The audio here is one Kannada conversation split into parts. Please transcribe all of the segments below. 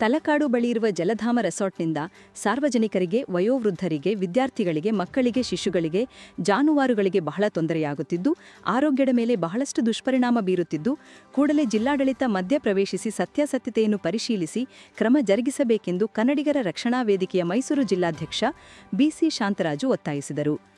ತಲಕಾಡು ಬಳಿ ಇರುವ ಜಲಧಾಮ ರೆಸಾರ್ಟ್ನಿಂದ ಸಾರ್ವಜನಿಕರಿಗೆ, ವಯೋವೃದ್ಧರಿಗೆ, ವಿದ್ಯಾರ್ಥಿಗಳಿಗೆ, ಮಕ್ಕಳಿಗೆ, ಶಿಶುಗಳಿಗೆ, ಜಾನುವಾರುಗಳಿಗೆ ಬಹಳ ತೊಂದರೆಯಾಗುತ್ತಿದ್ದು, ಆರೋಗ್ಯದ ಮೇಲೆ ಬಹಳಷ್ಟು ದುಷ್ಪರಿಣಾಮ ಬೀರುತ್ತಿದ್ದು, ಕೂಡಲೇ ಜಿಲ್ಲಾಡಳಿತ ಮಧ್ಯ ಪ್ರವೇಶಿಸಿ ಸತ್ಯಾಸತ್ಯತೆಯನ್ನು ಪರಿಶೀಲಿಸಿ ಕ್ರಮ ಜರುಗಿಸಬೇಕೆಂದು ಕನ್ನಡಿಗರ ರಕ್ಷಣಾ ವೇದಿಕೆಯ ಮೈಸೂರು ಜಿಲ್ಲಾಧ್ಯಕ್ಷ ಬಿಸಿ ಶಾಂತರಾಜು ಒತ್ತಾಯಿಸಿದರು.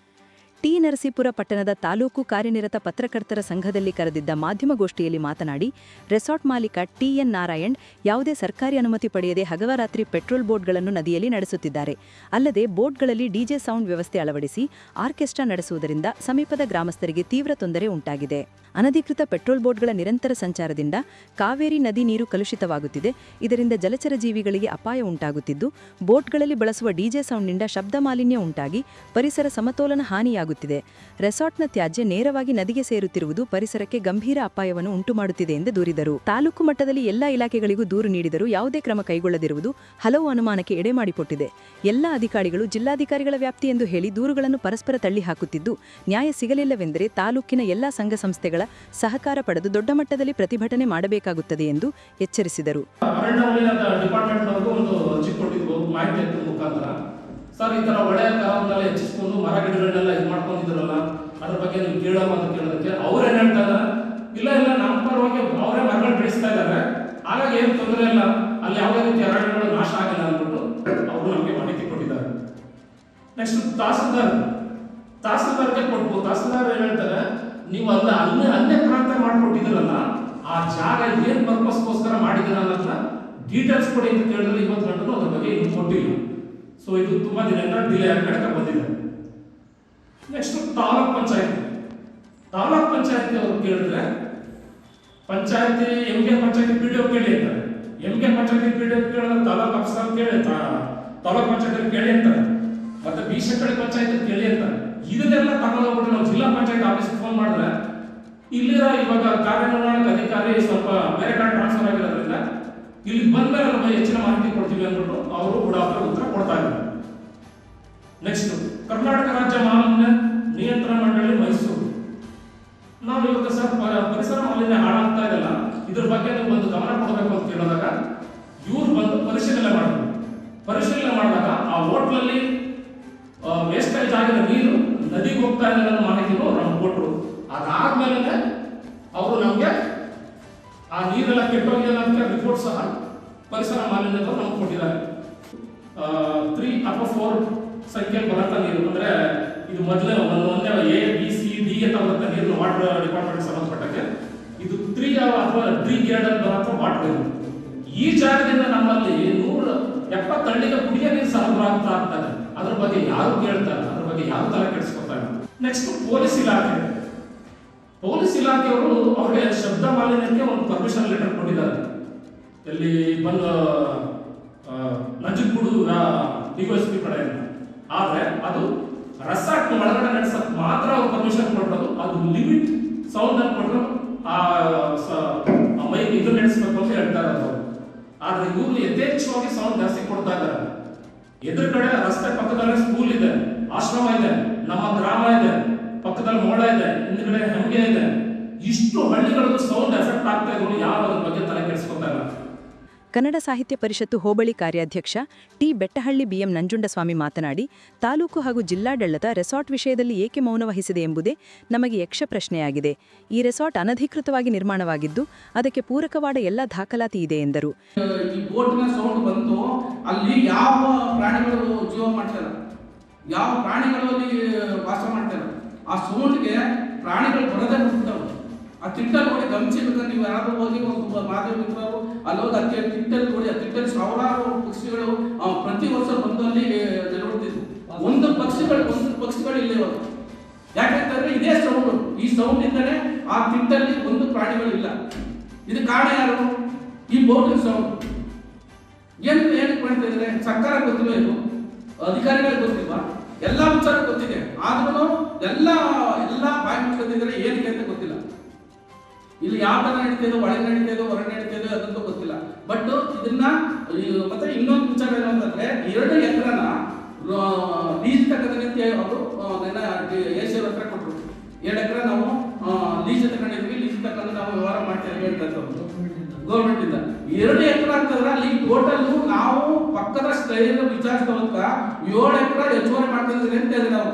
ಟಿ ನರಸೀಪುರ ಪಟ್ಟಣದ ತಾಲೂಕು ಕಾರ್ಯನಿರತ ಪತ್ರಕರ್ತರ ಸಂಘದಲ್ಲಿ ಕರೆದಿದ್ದ ಮಾಧ್ಯಮಗೋಷ್ಠಿಯಲ್ಲಿ ಮಾತನಾಡಿ, ರೆಸಾರ್ಟ್ ಮಾಲೀಕ ಟಿಎನ್ ನಾರಾಯಣ್ ಯಾವುದೇ ಸರ್ಕಾರಿ ಅನುಮತಿ ಪಡೆಯದೆ ಹಗವರಾತ್ರಿ ಪೆಟ್ರೋಲ್ ಬೋಟ್ಗಳನ್ನು ನದಿಯಲ್ಲಿ ನಡೆಸುತ್ತಿದ್ದಾರೆ. ಅಲ್ಲದೆ ಬೋಟ್ಗಳಲ್ಲಿ ಡಿಜೆ ಸೌಂಡ್ ವ್ಯವಸ್ಥೆ ಅಳವಡಿಸಿ ಆರ್ಕೆಸ್ಟ್ರಾ ನಡೆಸುವುದರಿಂದ ಸಮೀಪದ ಗ್ರಾಮಸ್ಥರಿಗೆ ತೀವ್ರ ತೊಂದರೆ ಉಂಟಾಗಿದೆ. ಅನಧಿಕೃತ ಪೆಟ್ರೋಲ್ ಬೋಟ್ಗಳ ನಿರಂತರ ಸಂಚಾರದಿಂದ ಕಾವೇರಿ ನದಿ ನೀರು ಕಲುಷಿತವಾಗುತ್ತಿದೆ. ಇದರಿಂದ ಜಲಚರ ಜೀವಿಗಳಿಗೆ ಅಪಾಯ ಉಂಟಾಗುತ್ತಿದ್ದು, ಬೋಟ್ಗಳಲ್ಲಿ ಬಳಸುವ ಡಿಜೆ ಸೌಂಡ್ನಿಂದ ಶಬ್ದ ಮಾಲಿನ್ಯ ಉಂಟಾಗಿ ಪರಿಸರ ಸಮತೋಲನ ಹಾನಿಯಾಗುತ್ತಿದೆ. ರೆಸಾರ್ಟ್ನ ತ್ಯಾಜ್ಯ ನೇರವಾಗಿ ನದಿಗೆ ಸೇರುತ್ತಿರುವುದು ಪರಿಸರಕ್ಕೆ ಗಂಭೀರ ಅಪಾಯವನ್ನು ಉಂಟುಮಾಡುತ್ತಿದೆ ಎಂದು ದೂರಿದರು. ತಾಲೂಕು ಮಟ್ಟದಲ್ಲಿ ಎಲ್ಲಾ ಇಲಾಖೆಗಳಿಗೂ ದೂರು ನೀಡಿದರೂ ಯಾವುದೇ ಕ್ರಮ ಕೈಗೊಳ್ಳದಿರುವುದು ಹಲವು ಅನುಮಾನಕ್ಕೆ ಎಡೆಮಾಡಿಕೊಟ್ಟಿದೆ. ಎಲ್ಲಾ ಅಧಿಕಾರಿಗಳು ಜಿಲ್ಲಾಧಿಕಾರಿಗಳ ವ್ಯಾಪ್ತಿ ಎಂದು ಹೇಳಿ ದೂರುಗಳನ್ನು ಪರಸ್ಪರ ತಳ್ಳಿ ಹಾಕುತ್ತಿದ್ದು ನ್ಯಾಯ ಸಿಗಲಿಲ್ಲವೆಂದರೆ ತಾಲೂಕಿನ ಎಲ್ಲಾ ಸಂಘ ಸಂಸ್ಥೆಗಳ ಸಹಕಾರ ಪಡೆದು ದೊಡ್ಡ ಮಟ್ಟದಲ್ಲಿ ಪ್ರತಿಭಟನೆ ಮಾಡಬೇಕಾಗುತ್ತದೆ ಎಂದು ಎಚ್ಚರಿಸಿದರು. ಮಾಹಿತಿ ಮುಖಾಂತರ. ಸರ್, ಈ ತರ ಒಳ್ಳೆಯ ಕಾಲವನ್ನೆಲ್ಲ ಹೆಚ್ಚಿಸ್ಕೊಂಡು ಮರ ಗಿಡಗಳನ್ನೆಲ್ಲ ಇದು ಮಾಡ್ಕೊಂಡಿದ್ರಲ್ಲ, ಅದ್ರ ಬಗ್ಗೆ ನೀವು ಕೇಳೋಮ ಅಂತ ಕೇಳೋದಕ್ಕೆ ಅವ್ರೇನ್ ಹೇಳ್ತಾ ಇದಾರೆ? ಇಲ್ಲ ಇಲ್ಲ ನಮ್ಮ ಪರವಾಗಿ ಅವರೇ ಮರಗಳು ಬೆಳೆಸ್ತಾ ಇದ್ದಾರೆ ಹಾಗಾಗಿ ಏನು ತೊಂದರೆ ಇಲ್ಲ. ಅಲ್ಲಿ ಯಾವುದೇ ರೀತಿ ಅರಣ್ಯಗಳು ನಾಶ ಆಗಿಲ್ಲ ಅಂದ್ಬಿಟ್ಟು ಅವರು ನಮಗೆ ಮಾಹಿತಿ ಕೊಟ್ಟಿದ್ದಾರೆ. ನೆಕ್ಸ್ಟ್ ತಹಸೀಲ್ದಾರ್. ತಹಸೀಲ್ದಾರ್ಗೆ ಕೊಟ್ಟು ತಹಸೀಲ್ದಾರ್ ಏನ್ ಹೇಳ್ತಾರೆ? ನೀವು ಅಲ್ಲ, ಅಲ್ಲೇ ಅಲ್ಲೇ ಪ್ರಾಂತ ಮಾಡ್ಕೊಟ್ಟಿದ್ರಲ್ಲ ಆ ಜಾಗ ಏನ್ ಪರ್ಪಸ್ಗೋಸ್ಕರ ಮಾಡಿದ್ದೀರ ಅನ್ನೋದನ್ನ ಡೀಟೇಲ್ಸ್ ಕೊಡಿ ಅಂತ ಕೇಳಿದ್ರೆ ಇವತ್ತು ಗಂಟೆ ಅದ್ರ ಬಗ್ಗೆ ಇನ್ನು ಕೊಟ್ಟಿಲ್ಲ. ಸೊ ಇದು ತುಂಬಾ ದಿನದಿಂದ ಡಿಲೇ ನಡ್ಕ ಬಂದಿದೆ. ನೆಕ್ಸ್ಟ್ ತಾಲೂಕ್ ಪಂಚಾಯತಿ. ತಾಲೂಕ್ ಪಂಚಾಯತಿ ಅವ್ರು ಕೇಳಿದ್ರೆ, panchayat M K panchayat P D ಕೇಳಿ ಅಂತಾರೆ ಎಂ ಕೆ ಪಂಚಾಯತಿ ಪಿ ಕೇಳಿದ್ರೆ ತಾಲೂಕ್ ಅಫಸರ್ ಕೇಳಿ ತಾಲೂಕ್ ಪಂಚಾಯತಿ ಕೇಳಿ ಅಂತಾರೆ. ಮತ್ತೆ ಬಿ ಶೆಟ್ಟಳ್ಳಿ ಪಂಚಾಯತಿ ಕೇಳಿ ಅಂತಾರೆ. ಇದನ್ನೆಲ್ಲ ತಗೊಂಡೋಗ್ಬಿಟ್ಟು ನಾವು ಜಿಲ್ಲಾ ಪಂಚಾಯತ್ ಆಫೀಸ್ ಫೋನ್ ಮಾಡಿದ್ರೆ, ಇಲ್ಲಿರೋ ಇವಾಗ ಕಾರ್ಯನಿರ್ವಹಣಾ ಅಧಿಕಾರಿ ಸ್ವಲ್ಪ ಬೇರೆ ಕಡೆ ಟ್ರಾನ್ಸ್ಫರ್ ಆಗಿರೋದ್ರಿಂದ ಇಲ್ಲಿ ಬಂದ್ಮೇಲೆ ನಮಗೆ ಹೆಚ್ಚಿನ ಮಾಹಿತಿ ಕೊಡ್ತೀವಿ ಅಂದ್ಬಿಟ್ಟು ಅವರು ಕೂಡ ಉತ್ತರ ಕೊಡ್ತಾ ಇದ್ದಾರೆ. ನೆಕ್ಸ್ಟ್ ಕರ್ನಾಟಕ ರಾಜ್ಯ ಮಾಲಿನ್ಯ ನಿಯಂತ್ರಣ ಮಂಡಳಿ ಮೈಸೂರು. ನಾವು ಇವತ್ತು ಸರ್ ಪರಿಸರ ಮಾಲಿನ್ಯ ಹಾಳಾಗ್ತಾ ಇದೆಲ್ಲ ಇದ್ರ ಬಗ್ಗೆ ನೀವು ಒಂದು ಗಮನ ಕೊಡಬೇಕು ಅಂತ ಕೇಳಿದಾಗ, ಇವ್ರು ಬಂದು ಪರಿಶೀಲನೆ ಮಾಡಿದ್ರು ಪರಿಶೀಲನೆ ಮಾಡಿದಾಗ ಆ ಹೋಟ್ಲಲ್ಲಿ ವೇಸ್ಟೇಜ್ ಆಗಿರೋ ನೀರು ನದಿಗೆ ಹೋಗ್ತಾ ಇದೆ ಅನ್ನೋ ಮಾಹಿತಿನೂ ನಮ್ಗೆ ಕೊಟ್ಟರು ಅದಾದ್ಮೇಲೆ ಅವರು ನಮಗೆ ಆ ನೀರೆಲ್ಲ ಕೆಟ್ಟೋಗಿದೆ ಅಂತ ರಿಪೋರ್ಟ್ ಸಹ ಪರಿಸರ ಮಾಲಿನ್ಯದವರು ನಮ್ಗೆ ಕೊಟ್ಟಿದ್ದಾರೆ. ತ್ರೀ ಅಥವಾ ಫೋರ್ ಸಂಖ್ಯೆ ಬರುತ್ತಾ ನೀರು. ಅಂದ್ರೆ ಇದು ಮೊದಲೇ ಒಂದು ಒಂದೇ ಎ ಬಿ ಸಿ ಡಿ ಅಂತ ಬರುತ್ತೆ ನೀರು ವಾಟರ್ ಡಿಪಾರ್ಟ್ಮೆಂಟ್ ಸಂಬಂಧಪಟ್ಟಕ್ಕೆ ಇದು ತ್ರೀ ಅಥವಾ ತ್ರೀ ಗ್ರೇಡ್ ಅಲ್ಲಿ ಬರುತ್ತೆ ವಾಟರ್ ಈ ಜಾಗದಿಂದ ನಮ್ಮಲ್ಲಿ ನೂರ ಎಪ್ಪತ್ತಳ್ಳಿಗೆ ಕುಡಿಯ ನೀರು ಸರಬರಾಜ್ ಆಗ್ತಾ ಆಗ್ತಾರೆ ಅದ್ರ ಬಗ್ಗೆ ಯಾರು ಕೇಳ್ತಾರೆ? ಅದ್ರ ಬಗ್ಗೆ ಯಾರು ತಲೆ ಕೆಡಿಸ್ಕೊತಾರೆ ನೆಕ್ಸ್ಟ್ ಪೊಲೀಸ್ ಇಲಾಖೆ. ಪೊಲೀಸ್ ಇಲಾಖೆಯವರು ಅವರಿಗೆ ಶಬ್ದ ಮಾಲಿನ್ಯಕ್ಕೆ ಒಂದು ಪರ್ಮಿಷನ್ ಲೆಟರ್ ಕೊಟ್ಟಿದ್ದಾರೆ. ಎಲ್ಲಿ ಬಂದು ನಂಜುಗುಡು ನಂಜನಗೂಡು ಡಿವೈಎಸ್ಪಿ ಕಡೆಯಿಂದ ಆದ್ರೆ ಅದು ರೆಸಾರ್ಟ್ ಒಳಗಡೆ ನಡೆಸಕ್ ಮಾತ್ರ ಅವ್ರು ಪರ್ಮಿಷನ್ ಕೊಡೋದು ಅದು ಲಿಮಿಟ್ ಸೌಂಡ್ ಅನ್ನು ಕೊಟ್ಟರು ಆ ಮೈಕ್ ಇದು ನಡೆಸಬೇಕು ಅಂತ ಹೇಳ್ತಾರೆ ಅವರು. ಆದ್ರೆ ಇವರು ಯಥೇಚ್ಛವಾಗಿ ಸೌಂಡ್ ಜಾಸ್ತಿ ಕೊಡ್ತಾ ಇದ್ದಾರೆ. ಎದುರುಗಡೆ ರಸ್ತೆ ಪಕ್ಕದಲ್ಲೇ ಸ್ಕೂಲ್ ಇದೆ, ಆಶ್ರಮ ಇದೆ, ನಮ್ಮ ಗ್ರಾಮ ಇದೆ, ಪಕ್ಕದಲ್ಲಿ ಮೋಡ ಇದೆ, ಹಿಂದ್ಗಡೆ ಹೆಮ್ಗೆ ಇದೆ. ಇಷ್ಟು ಹಳ್ಳಿಗಳದ್ದು ಸೌಂಡ್ ಎಫೆಕ್ಟ್ ಆಗ್ತಾ ಇದ್ರು ಯಾರು ಅದ್ರ ಬಗ್ಗೆ ತಲೆ ಕೆಡಿಸ್ಕೊತಾ ಕನ್ನಡ ಸಾಹಿತ್ಯ ಪರಿಷತ್ತು ಹೋಬಳಿ ಕಾರ್ಯಾಧ್ಯಕ್ಷ ಟಿ ಬೆಟ್ಟಹಳ್ಳಿ ಬಿಎಂ ನಂಜುಂಡಸ್ವಾಮಿ ಮಾತನಾಡಿ, ತಾಲೂಕು ಹಾಗೂ ಜಿಲ್ಲಾಡಳಿತ ರೆಸಾರ್ಟ್ ವಿಷಯದಲ್ಲಿ ಏಕೆ ಮೌನ ವಹಿಸಿದೆ ಎಂಬುದೇ ನಮಗೆ ಯಕ್ಷ ಪ್ರಶ್ನೆಯಾಗಿದೆ. ಈ ರೆಸಾರ್ಟ್ ಅನಧಿಕೃತವಾಗಿ ನಿರ್ಮಾಣವಾಗಿದ್ದು, ಅದಕ್ಕೆ ಪೂರಕವಾದ ಎಲ್ಲ ದಾಖಲಾತಿ ಇದೆ ಎಂದರು. ಯಾವ ಪ್ರಾಣಿಗಳು ವಾಸ ಮಾಡ್ತಾರೆ ಆ ಸೌಂಡ್ಗೆ ಪ್ರಾಣಿಗಳು ಬರದೇ ಆ ತಿಟ್ಟಲ್ಲಿ ನೋಡಿ ಗಮನಿಸಿದ್ರೆ ನೀವು ಯಾರು ಹೋಗಿ ಒಂದು ಮಾಧ್ಯಮ ಮಿತ್ರರು ಅಲ್ಲಿ ಹೋಗಿ ಅತಿ ತಿಟ್ಟಲ್ಲಿ ನೋಡಿ, ಆ ತಿಟ್ಟಲ್ಲಿ ಸಾವಿರಾರು ಪಕ್ಷಿಗಳು ಪ್ರತಿ ವರ್ಷ ಬಂದು ಅಲ್ಲಿ ನೆಲೆಗೊಳ್ತಿದ್ವು ಒಂದು ಪಕ್ಷಿಗಳು ಒಂದು ಪಕ್ಷಿಗಳು ಇಲ್ಲೇ ಇವತ್ತು ಯಾಕಂತಂದ್ರೆ ಇದೇ ಸೌಂಡ್ ಈ ಸೌಂಡ್ ಇಂದನೇ ಆ ತಿಟ್ಟಲ್ಲಿ ಒಂದು ಪ್ರಾಣಿಗಳು ಇಲ್ಲ. ಇದು ಕಾರಣ ಯಾರು? ಈ ಬೋಟಿನ ಸೌಂಡ್ ಏನು, ಏನಕ್ಕೆ ಮಾಡ್ತಾ ಸರ್ಕಾರ ಗೊತ್ತಿಲ್ಲ ಇದು? ಅಧಿಕಾರಿಗಳಿಗೆ ಗೊತ್ತಿಲ್ವಾ? ಎಲ್ಲ ವಿಚಾರ ಗೊತ್ತಿದೆ. ಆದ್ರೂ ಎಲ್ಲ ಎಲ್ಲ ಬಾಯಿ ಮುಚ್ಚಿದ್ರೆ ಏನಕ್ಕೆ ಅಂತ ಗೊತ್ತಿಲ್ಲ. ಇಲ್ಲಿ ಯಾವ ತರ ನಡೀತಿದೆ ಒಳಗೆ ನಡೀತಿದೆ ಹೊರಗೆ ನಡೀತಿದೆ ಅದಂತೂ ಗೊತ್ತಿಲ್ಲ. ಬಟ್ ಇದನ್ನ ಮತ್ತೆ ಇನ್ನೊಂದು ವಿಚಾರ ಏನು ಅಂತಂದ್ರೆ ಎರಡು ಎಕರನ ಲೀಸ್ ತಗೋದಂತೆ ಅವರು ನನ್ನ ಹತ್ರ ಕೊಟ್ಟರು ಎರಡು ಎಕರೆ ನಾವು ಲೀಸ್ ತಗೊಂಡಿದ್ವಿ ಲೀಸ್ ತಗೊಂಡು ನಾವು ವ್ಯವಹಾರ ಮಾಡ್ತೇವೆ ಅಂತ ಗೌರ್ಮೆಂಟ್ ಇಂದ. ಎರಡು ಎಕರೆ ಅಂತಂದ್ರೆ ಅಲ್ಲಿ ಟೋಟಲ್ ನಾವು ಪಕ್ಕದ ಸ್ಥಳೀಯರ ವಿಚಾರಿಸ್ತಾ ಏಳು ಎಕರೆ ಹೆಚ್ಚುವರಿ ಮಾಡ್ತಿದ್ರೆ ಅಂತ ಹೇಳಿದ್ರೆ ನಾವು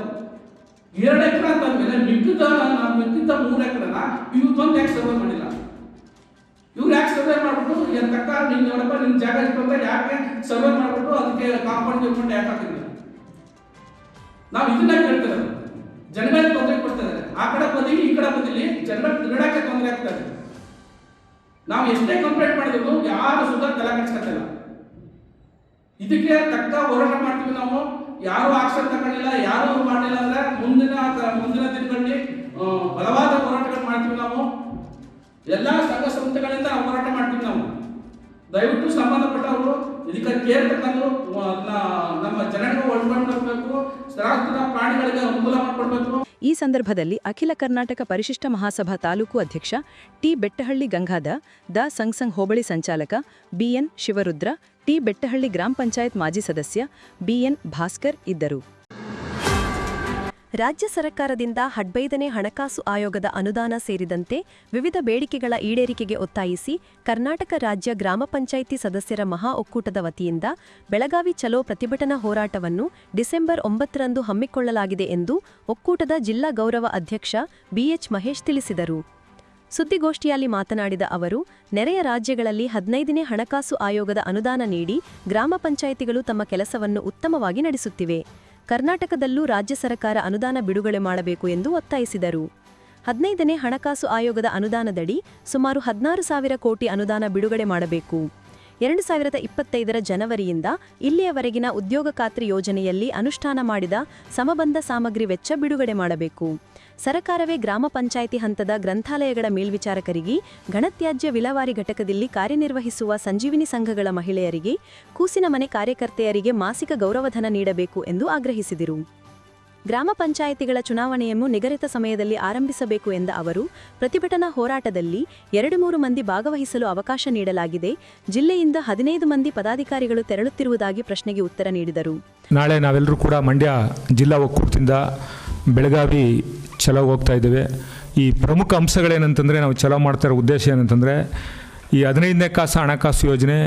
ಎರಡು ಎಕರೆ ಅಂತಂದ್ಮೇಲೆ ಮಿಕ್ಕಿದ ನಾನು ಮಿಕ್ಕಿದ್ದ ಮೂರು ಎಕರೆನ ಇವತ್ತೊಂದು ಯಾಕೆ ಸರ್ವೆ ಮಾಡಿಲ್ಲ? ಇವ್ರು ಯಾಕೆ ಸರ್ವೆ ಮಾಡ್ಬಿಟ್ಟು, ಏನ್ ತಕ್ಕ ನಿನ್ ನೋಡಪ್ಪ, ನಿನ್ ಜಾಗ ಇಟ್ಕೊಂತ ಯಾಕೆ ಸರ್ವೆ ಮಾಡ್ಬಿಟ್ಟು ಅದಕ್ಕೆ ಕಾಂಪೌಂಡ್ ಇಟ್ಕೊಂಡು ಯಾಕೆ ಹಾಕಿದ್ರು? ನಾವು ಇದನ್ನ ಕೇಳ್ತೇವೆ ಜನಗಳಿಗೆ ತೊಂದರೆ ಕೊಡ್ತಾ ಇದ್ದಾರೆ. ಆ ಕಡೆ ಬದಿಲಿ ಈ ಕಡೆ ಬದಿಲಿ ಜನಗಳಿಗೆ ತಿರುಗಾಡಕ್ಕೆ ತೊಂದರೆ ಆಗ್ತಾ ಇದೆ. ನಾವು ಎಷ್ಟೇ ಕಂಪ್ಲೇಂಟ್ ಮಾಡಿದ್ರು ಯಾರು ಸುಧಾ ತಲೆ ಕಟ್ಸ್ಕೊತಿಲ್ಲ ಇದಕ್ಕೆ ತಕ್ಕ ಹೋರಾಟ ಮಾಡ್ತೀವಿ ನಾವು. ಯಾರು ಆಕ್ಷನ್ ತಗೊಂಡಿಲ್ಲ, ಯಾರು ಮಾಡಲಿಲ್ಲ ಅಂದ್ರೆ ಮುಂದಿನ ಮುಂದಿನ ದಿನಗಳಲ್ಲಿ ಬಲವಾದ ಹೋರಾಟಗಳು ಮಾಡ್ತೀವಿ ನಾವು. ಎಲ್ಲ ಸಂಘ ಸಂಸ್ಥೆಗಳಿಂದ ಹೋರಾಟ ಮಾಡ್ತೀವಿ ನಾವು. ದಯವಿಟ್ಟು ಸಂಬಂಧಪಟ್ಟವರು, ಇದಕ್ಕೆ ಕೇರ್ ತಗೊಂಡು ನಮ್ಮ ಜನರಿಗೆ ಒಳಗೊಂಡು ಹೋಗ್ಬೇಕು ಸ್ಥಳಾಂತರ ಪ್ರಾಣಿಗಳಿಗೆ ಅನುಕೂಲ ಮಾಡಿಕೊಡ್ಬೇಕು. ಈ ಸಂದರ್ಭದಲ್ಲಿ ಅಖಿಲ ಕರ್ನಾಟಕ ಪರಿಶಿಷ್ಟ ಮಹಾಸಭಾ ತಾಲೂಕು ಅಧ್ಯಕ್ಷ ಟಿ ಬೆಟ್ಟಹಳ್ಳಿ ಗಂಗಾಧ ದ ಸಂಗ್ಸಂಗ್ ಹೋಬಳಿ ಸಂಚಾಲಕ ಬಿಎನ್ ಶಿವರುದ್ರ, ಟಿ ಬೆಟ್ಟಹಳ್ಳಿ ಗ್ರಾಮ ಪಂಚಾಯತ್ ಮಾಜಿ ಸದಸ್ಯ ಬಿಎನ್ ಭಾಸ್ಕರ್ ಇದ್ದರು. ರಾಜ್ಯ ಸರ್ಕಾರದಿಂದ ಹಡ್ಬೈದನೇ ಹಣಕಾಸು ಆಯೋಗದ ಅನುದಾನ ಸೇರಿದಂತೆ ವಿವಿಧ ಬೇಡಿಕೆಗಳ ಈಡೇರಿಕೆಗೆ ಒತ್ತಾಯಿಸಿ ಕರ್ನಾಟಕ ರಾಜ್ಯ ಗ್ರಾಮ ಪಂಚಾಯಿತಿ ಸದಸ್ಯರ ಮಹಾ ಒಕ್ಕೂಟದ ವತಿಯಿಂದ ಬೆಳಗಾವಿ ಚಲೋ ಪ್ರತಿಭಟನಾ ಹೋರಾಟವನ್ನು ಡಿಸೆಂಬರ್ ಒಂಬತ್ತರಂದು ಹಮ್ಮಿಕೊಳ್ಳಲಾಗಿದೆ ಎಂದು ಒಕ್ಕೂಟದ ಜಿಲ್ಲಾ ಗೌರವ ಅಧ್ಯಕ್ಷ ಬಿಎಚ್ ಮಹೇಶ್ ತಿಳಿಸಿದರು. ಸುದ್ದಿಗೋಷ್ಠಿಯಲ್ಲಿ ಮಾತನಾಡಿದ ಅವರು, ನೆರೆಯ ರಾಜ್ಯಗಳಲ್ಲಿ ಹದಿನೈದನೇ ಹಣಕಾಸು ಆಯೋಗದ ಅನುದಾನ ನೀಡಿ ಗ್ರಾಮ ಪಂಚಾಯಿತಿಗಳು ತಮ್ಮ ಕೆಲಸವನ್ನು ಉತ್ತಮವಾಗಿ ನಡೆಸುತ್ತಿವೆ. ಕರ್ನಾಟಕದಲ್ಲೂ ರಾಜ್ಯ ಸರ್ಕಾರ ಅನುದಾನ ಬಿಡುಗಡೆ ಮಾಡಬೇಕು ಎಂದು ಒತ್ತಾಯಿಸಿದರು. ಹದಿನೈದನೇ ಹಣಕಾಸು ಆಯೋಗದ ಅನುದಾನದಡಿ ಸುಮಾರು ಹದಿನಾರು ಸಾವಿರ ಕೋಟಿ ಅನುದಾನ ಬಿಡುಗಡೆ ಮಾಡಬೇಕು. ಎರಡು ಸಾವಿರದ ಇಪ್ಪತ್ತೈದರ ಜನವರಿಯಿಂದ ಇಲ್ಲಿಯವರೆಗಿನ ಉದ್ಯೋಗ ಖಾತ್ರಿ ಯೋಜನೆಯಲ್ಲಿ ಅನುಷ್ಠಾನ ಮಾಡಿದ ಸಮಬಂಧ ಸಾಮಗ್ರಿ ವೆಚ್ಚ ಬಿಡುಗಡೆ ಮಾಡಬೇಕು. ಸರಕಾರವೇ ಗ್ರಾಮ ಪಂಚಾಯಿತಿ ಹಂತದ ಗ್ರಂಥಾಲಯಗಳ ಮೇಲ್ವಿಚಾರಕರಿಗೆ ಘನತ್ಯಾಜ್ಯ ವಿಲವಾರಿ ಘಟಕದಲ್ಲಿ ಕಾರ್ಯನಿರ್ವಹಿಸುವ ಸಂಜೀವಿನಿ ಸಂಘಗಳ ಮಹಿಳೆಯರಿಗೆ, ಕೂಸಿನ ಮನೆ ಕಾರ್ಯಕರ್ತೆಯರಿಗೆ ಮಾಸಿಕ ಗೌರವಧನ ನೀಡಬೇಕು ಎಂದು ಆಗ್ರಹಿಸಿದರು. ಗ್ರಾಮ ಪಂಚಾಯಿತಿಗಳ ಚುನಾವಣೆಯನ್ನು ನಿಗದಿತ ಸಮಯದಲ್ಲಿ ಆರಂಭಿಸಬೇಕು ಎಂದ ಅವರು, ಪ್ರತಿಭಟನಾ ಹೋರಾಟದಲ್ಲಿ ಎರಡು ಮೂರು ಮಂದಿ ಭಾಗವಹಿಸಲು ಅವಕಾಶ ನೀಡಲಾಗಿದೆ. ಜಿಲ್ಲೆಯಿಂದ ಹದಿನೈದು ಮಂದಿ ಪದಾಧಿಕಾರಿಗಳು ತೆರಳುತ್ತಿರುವುದಾಗಿ ಪ್ರಶ್ನೆಗೆ ಉತ್ತರ ನೀಡಿದರು. ನಾಳೆ ನಾವೆಲ್ಲರೂ ಕೂಡ ಮಂಡ್ಯ ಜಿಲ್ಲಾ ಒಕ್ಕೂಟದಿಂದ ಬೆಳಗಾವಿ ಚಲೋ ಹೋಗ್ತಾ ಇದ್ದೇವೆ. ಈ ಪ್ರಮುಖ ಅಂಶಗಳೇನಂತಂದರೆ ನಾವು ಚಲೋ ಮಾಡ್ತಾ ಇರೋ ಉದ್ದೇಶ ಏನಂತಂದರೆ, ಈ ಹದಿನೈದನೇ ಕಾಸು ಹಣಕಾಸು ಯೋಜನೆ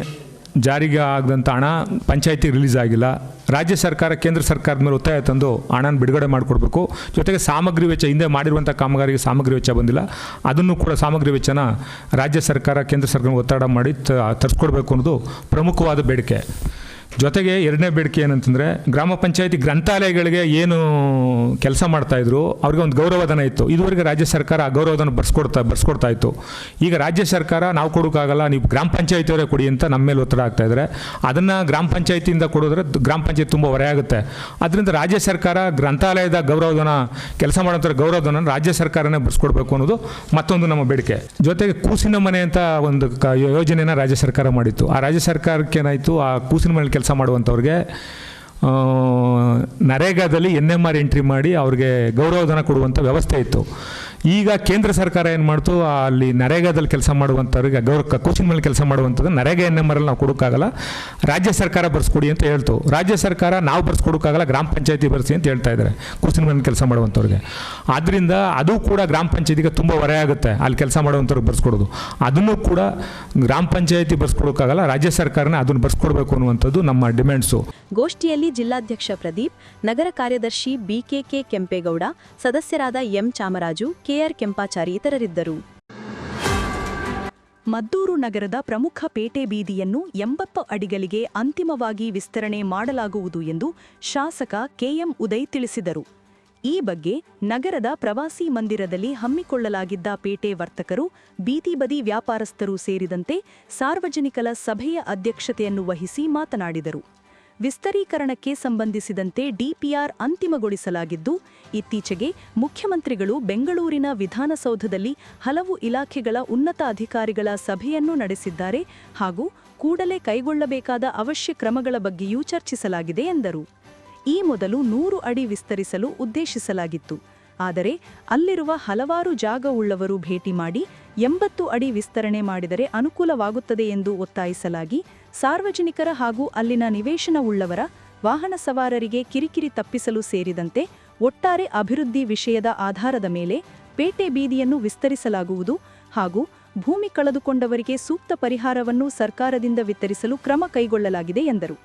ಜಾರಿಗೆ ಆಗದಂಥ ಹಣ ಪಂಚಾಯಿತಿ ರಿಲೀಸ್ ಆಗಿಲ್ಲ. ರಾಜ್ಯ ಸರ್ಕಾರ, ಕೇಂದ್ರ ಸರ್ಕಾರದ ಮೇಲೆ ಒತ್ತಾಯ ತಂದು ಹಣನ ಬಿಡುಗಡೆ ಮಾಡಿಕೊಡ್ಬೇಕು. ಜೊತೆಗೆ ಸಾಮಗ್ರಿ ವೆಚ್ಚ, ಹಿಂದೆ ಮಾಡಿರುವಂಥ ಕಾಮಗಾರಿಗೆ ಸಾಮಗ್ರಿ ವೆಚ್ಚ ಬಂದಿಲ್ಲ. ಅದನ್ನು ಕೂಡ ಸಾಮಗ್ರಿ ವೆಚ್ಚನ ರಾಜ್ಯ ಸರ್ಕಾರ, ಕೇಂದ್ರ ಸರ್ಕಾರ ಒತ್ತಡ ಮಾಡಿ ತರಿಸ್ಕೊಡ್ಬೇಕು ಅನ್ನೋದು ಪ್ರಮುಖವಾದ ಬೇಡಿಕೆ. ಜೊತೆಗೆ ಎರಡನೇ ಬೇಡಿಕೆ ಏನಂತಂದರೆ ಗ್ರಾಮ ಪಂಚಾಯತಿ ಗ್ರಂಥಾಲಯಗಳಿಗೆ ಏನು ಕೆಲಸ ಮಾಡ್ತಾಯಿದ್ರು ಅವ್ರಿಗೆ ಒಂದು ಗೌರವಧನ ಇತ್ತು. ಇದುವರೆಗೆ ರಾಜ್ಯ ಸರ್ಕಾರ ಆ ಗೌರವಧನ ಬರ್ಸ್ಕೊಡ್ತಾ ಬರ್ಸ್ಕೊಡ್ತಾ ಇತ್ತು. ಈಗ ರಾಜ್ಯ ಸರ್ಕಾರ ನಾವು ಕೊಡೋಕ್ಕಾಗಲ್ಲ, ನೀವು ಗ್ರಾಮ ಪಂಚಾಯತಿಯವರೇ ಕೊಡಿ ಅಂತ ನಮ್ಮ ಮೇಲೆ ಒತ್ತಡ ಆಗ್ತಾ ಇದ್ದಾರೆ ಅದನ್ನು ಗ್ರಾಮ ಪಂಚಾಯತಿಯಿಂದ ಕೊಡಿದ್ರೆ ಗ್ರಾಮ ಪಂಚಾಯತ್ ತುಂಬ ಹೊರೆ ಆಗುತ್ತೆ. ಅದರಿಂದ ರಾಜ್ಯ ಸರ್ಕಾರ ಗ್ರಂಥಾಲಯದ ಗೌರವಧನ, ಕೆಲಸ ಮಾಡೋಂಥ ಗೌರವಧನ ರಾಜ್ಯ ಸರ್ಕಾರನೇ ಬರ್ಸ್ಕೊಡ್ಬೇಕು ಅನ್ನೋದು ಮತ್ತೊಂದು ನಮ್ಮ ಬೇಡಿಕೆ. ಜೊತೆಗೆ ಕೂಸಿನ ಮನೆ ಅಂತ ಒಂದು ಕ ಯೋಜನೆನ ರಾಜ್ಯ ಸರ್ಕಾರ ಮಾಡಿತ್ತು. ಆ ರಾಜ್ಯ ಸರ್ಕಾರಕ್ಕೆ ಏನಾಯಿತು ಆ ಕೂಸಿನ ಮನೆ ಕೆಲಸ ಮಾಡುವಂಥವ್ರಿಗೆ ಆ, ನರೇಗಾದಲ್ಲಿ ಎನ್ ಎಂ ಆರ್ ಎಂಟ್ರಿ ಮಾಡಿ ಅವ್ರಿಗೆ ಗೌರವಧನ ಕೊಡುವಂಥ ವ್ಯವಸ್ಥೆ ಇತ್ತು. ಈಗ ಕೇಂದ್ರ ಸರ್ಕಾರ ಏನು ಮಾಡ್ತು? ಅಲ್ಲಿ ನರೇಗಾದಲ್ಲಿ ಕೆಲಸ ಮಾಡುವಂಥವ್ರಿಗೆ ಗೌರವ ಕೋಚಿನ ಮೇಲೆ ಕೆಲಸ ಮಾಡುವಂಥದ್ದು ನರೇಗಾ ಎನ್ ಎಂ ನಾವು ಕೊಡೋಕ್ಕಾಗಲ್ಲ. ರಾಜ್ಯ ಸರ್ಕಾರ ಬರ್ಸ್ಕೊಡಿ ಅಂತ ಹೇಳ್ತು. ರಾಜ್ಯ ಸರ್ಕಾರ ನಾವು ಬರ್ಸ್ಕೊಡೋಕ್ಕಾಗಲ್ಲ, ಗ್ರಾಮ ಪಂಚಾಯತಿ ಬರ್ಸಿ ಅಂತ ಹೇಳ್ತಾ ಇದ್ದಾರೆ ಕೋಚಿನ ಮೇಲೆ ಕೆಲಸ ಮಾಡುವಂಥವ್ರಿಗೆ. ಆದ್ದರಿಂದ ಅದು ಕೂಡ ಗ್ರಾಮ ಪಂಚಾಯತಿಗೆ ತುಂಬ ಹೊರೆ ಆಗುತ್ತೆ, ಅಲ್ಲಿ ಕೆಲಸ ಮಾಡುವಂಥವ್ರಿಗೆ ಬರ್ಸ್ಕೊಡೋದು. ಅದನ್ನು ಕೂಡ ಗ್ರಾಮ ಪಂಚಾಯತಿ ಬರ್ಸ್ಕೊಡೋಕ್ಕಾಗಲ್ಲ, ರಾಜ್ಯ ಸರ್ಕಾರನೇ ಅದನ್ನು ಬರ್ಸ್ಕೊಡ್ಬೇಕು ಅನ್ನುವಂಥದ್ದು ನಮ್ಮ ಡಿಮ್ಯಾಂಡ್ಸು. ಗೋಷ್ಠಿಯಲ್ಲಿ ಜಿಲ್ಲಾಧ್ಯಕ್ಷ ಪ್ರದೀಪ್, ನಗರ ಕಾರ್ಯದರ್ಶಿ ಬಿಕೆಕೆ ಕೆಂಪೇಗೌಡ, ಸದಸ್ಯರಾದ ಎಂ ಚಾಮರಾಜು ಕೆಆರ್ ಕೆಂಪಾಚಾರಿ ಇತರರಿದ್ದರು. ಮದ್ದೂರು ನಗರದ ಪ್ರಮುಖ ಪೇಟೆ ಬೀದಿಯನ್ನು ಎಂಬತ್ತು ಅಡಿಗಳಿಗೆ ಅಂತಿಮವಾಗಿ ವಿಸ್ತರಣೆ ಮಾಡಲಾಗುವುದು ಎಂದು ಶಾಸಕ ಕೆಎಂ ಉದಯ್ ತಿಳಿಸಿದರು. ಈ ಬಗ್ಗೆ ನಗರದ ಪ್ರವಾಸಿ ಮಂದಿರದಲ್ಲಿ ಹಮ್ಮಿಕೊಳ್ಳಲಾಗಿದ್ದ ಪೇಟೆ ವರ್ತಕರು, ಬೀದಿ ಬದಿ ವ್ಯಾಪಾರಸ್ಥರು ಸೇರಿದಂತೆ ಸಾರ್ವಜನಿಕರ ಸಭೆಯ ಅಧ್ಯಕ್ಷತೆಯನ್ನು ವಹಿಸಿ ಮಾತನಾಡಿದರು. ವಿಸ್ತರೀಕರಣಕ್ಕೆ ಸಂಬಂಧಿಸಿದಂತೆ ಡಿಪಿಆರ್ ಅಂತಿಮಗೊಳಿಸಲಾಗಿದ್ದು, ಇತ್ತೀಚೆಗೆ ಮುಖ್ಯಮಂತ್ರಿಗಳು ಬೆಂಗಳೂರಿನ ವಿಧಾನಸೌಧದಲ್ಲಿ ಹಲವು ಇಲಾಖೆಗಳ ಉನ್ನತ ಅಧಿಕಾರಿಗಳ ಸಭೆಯನ್ನು ನಡೆಸಿದ್ದಾರೆ ಹಾಗೂ ಕೂಡಲೇ ಕೈಗೊಳ್ಳಬೇಕಾದ ಅವಶ್ಯ ಕ್ರಮಗಳ ಬಗ್ಗೆಯೂ ಚರ್ಚಿಸಲಾಗಿದೆ ಎಂದರು. ಈ ಮೊದಲು ನೂರು ಅಡಿ ವಿಸ್ತರಿಸಲು ಉದ್ದೇಶಿಸಲಾಗಿತ್ತು. ಆದರೆ ಅಲ್ಲಿರುವ ಹಲವಾರು ಜಾಗವುಳ್ಳವರು ಭೇಟಿ ಮಾಡಿ ಎಂಬತ್ತು ಅಡಿ ವಿಸ್ತರಣೆ ಮಾಡಿದರೆ ಅನುಕೂಲವಾಗುತ್ತದೆ ಎಂದು ಒತ್ತಾಯಿಸಲಾಗಿ ಸಾರ್ವಜನಿಕರ ಹಾಗೂ ಅಲ್ಲಿನ ನಿವೇಶನವುಳ್ಳವರ ವಾಹನ ಸವಾರರಿಗೆ ಕಿರಿಕಿರಿ ತಪ್ಪಿಸಲು ಸೇರಿದಂತೆ ಒಟ್ಟಾರೆ ಅಭಿವೃದ್ಧಿ ವಿಷಯದ ಆಧಾರದ ಮೇಲೆ ಪೇಟೆ ಬೀದಿಯನ್ನು ವಿಸ್ತರಿಸಲಾಗುವುದು ಹಾಗೂ ಭೂಮಿ ಕಳೆದುಕೊಂಡವರಿಗೆ ಸೂಕ್ತ ಪರಿಹಾರವನ್ನು ಸರ್ಕಾರದಿಂದ ವಿತರಿಸಲು ಕ್ರಮ ಕೈಗೊಳ್ಳಲಾಗಿದೆ ಎಂದರು.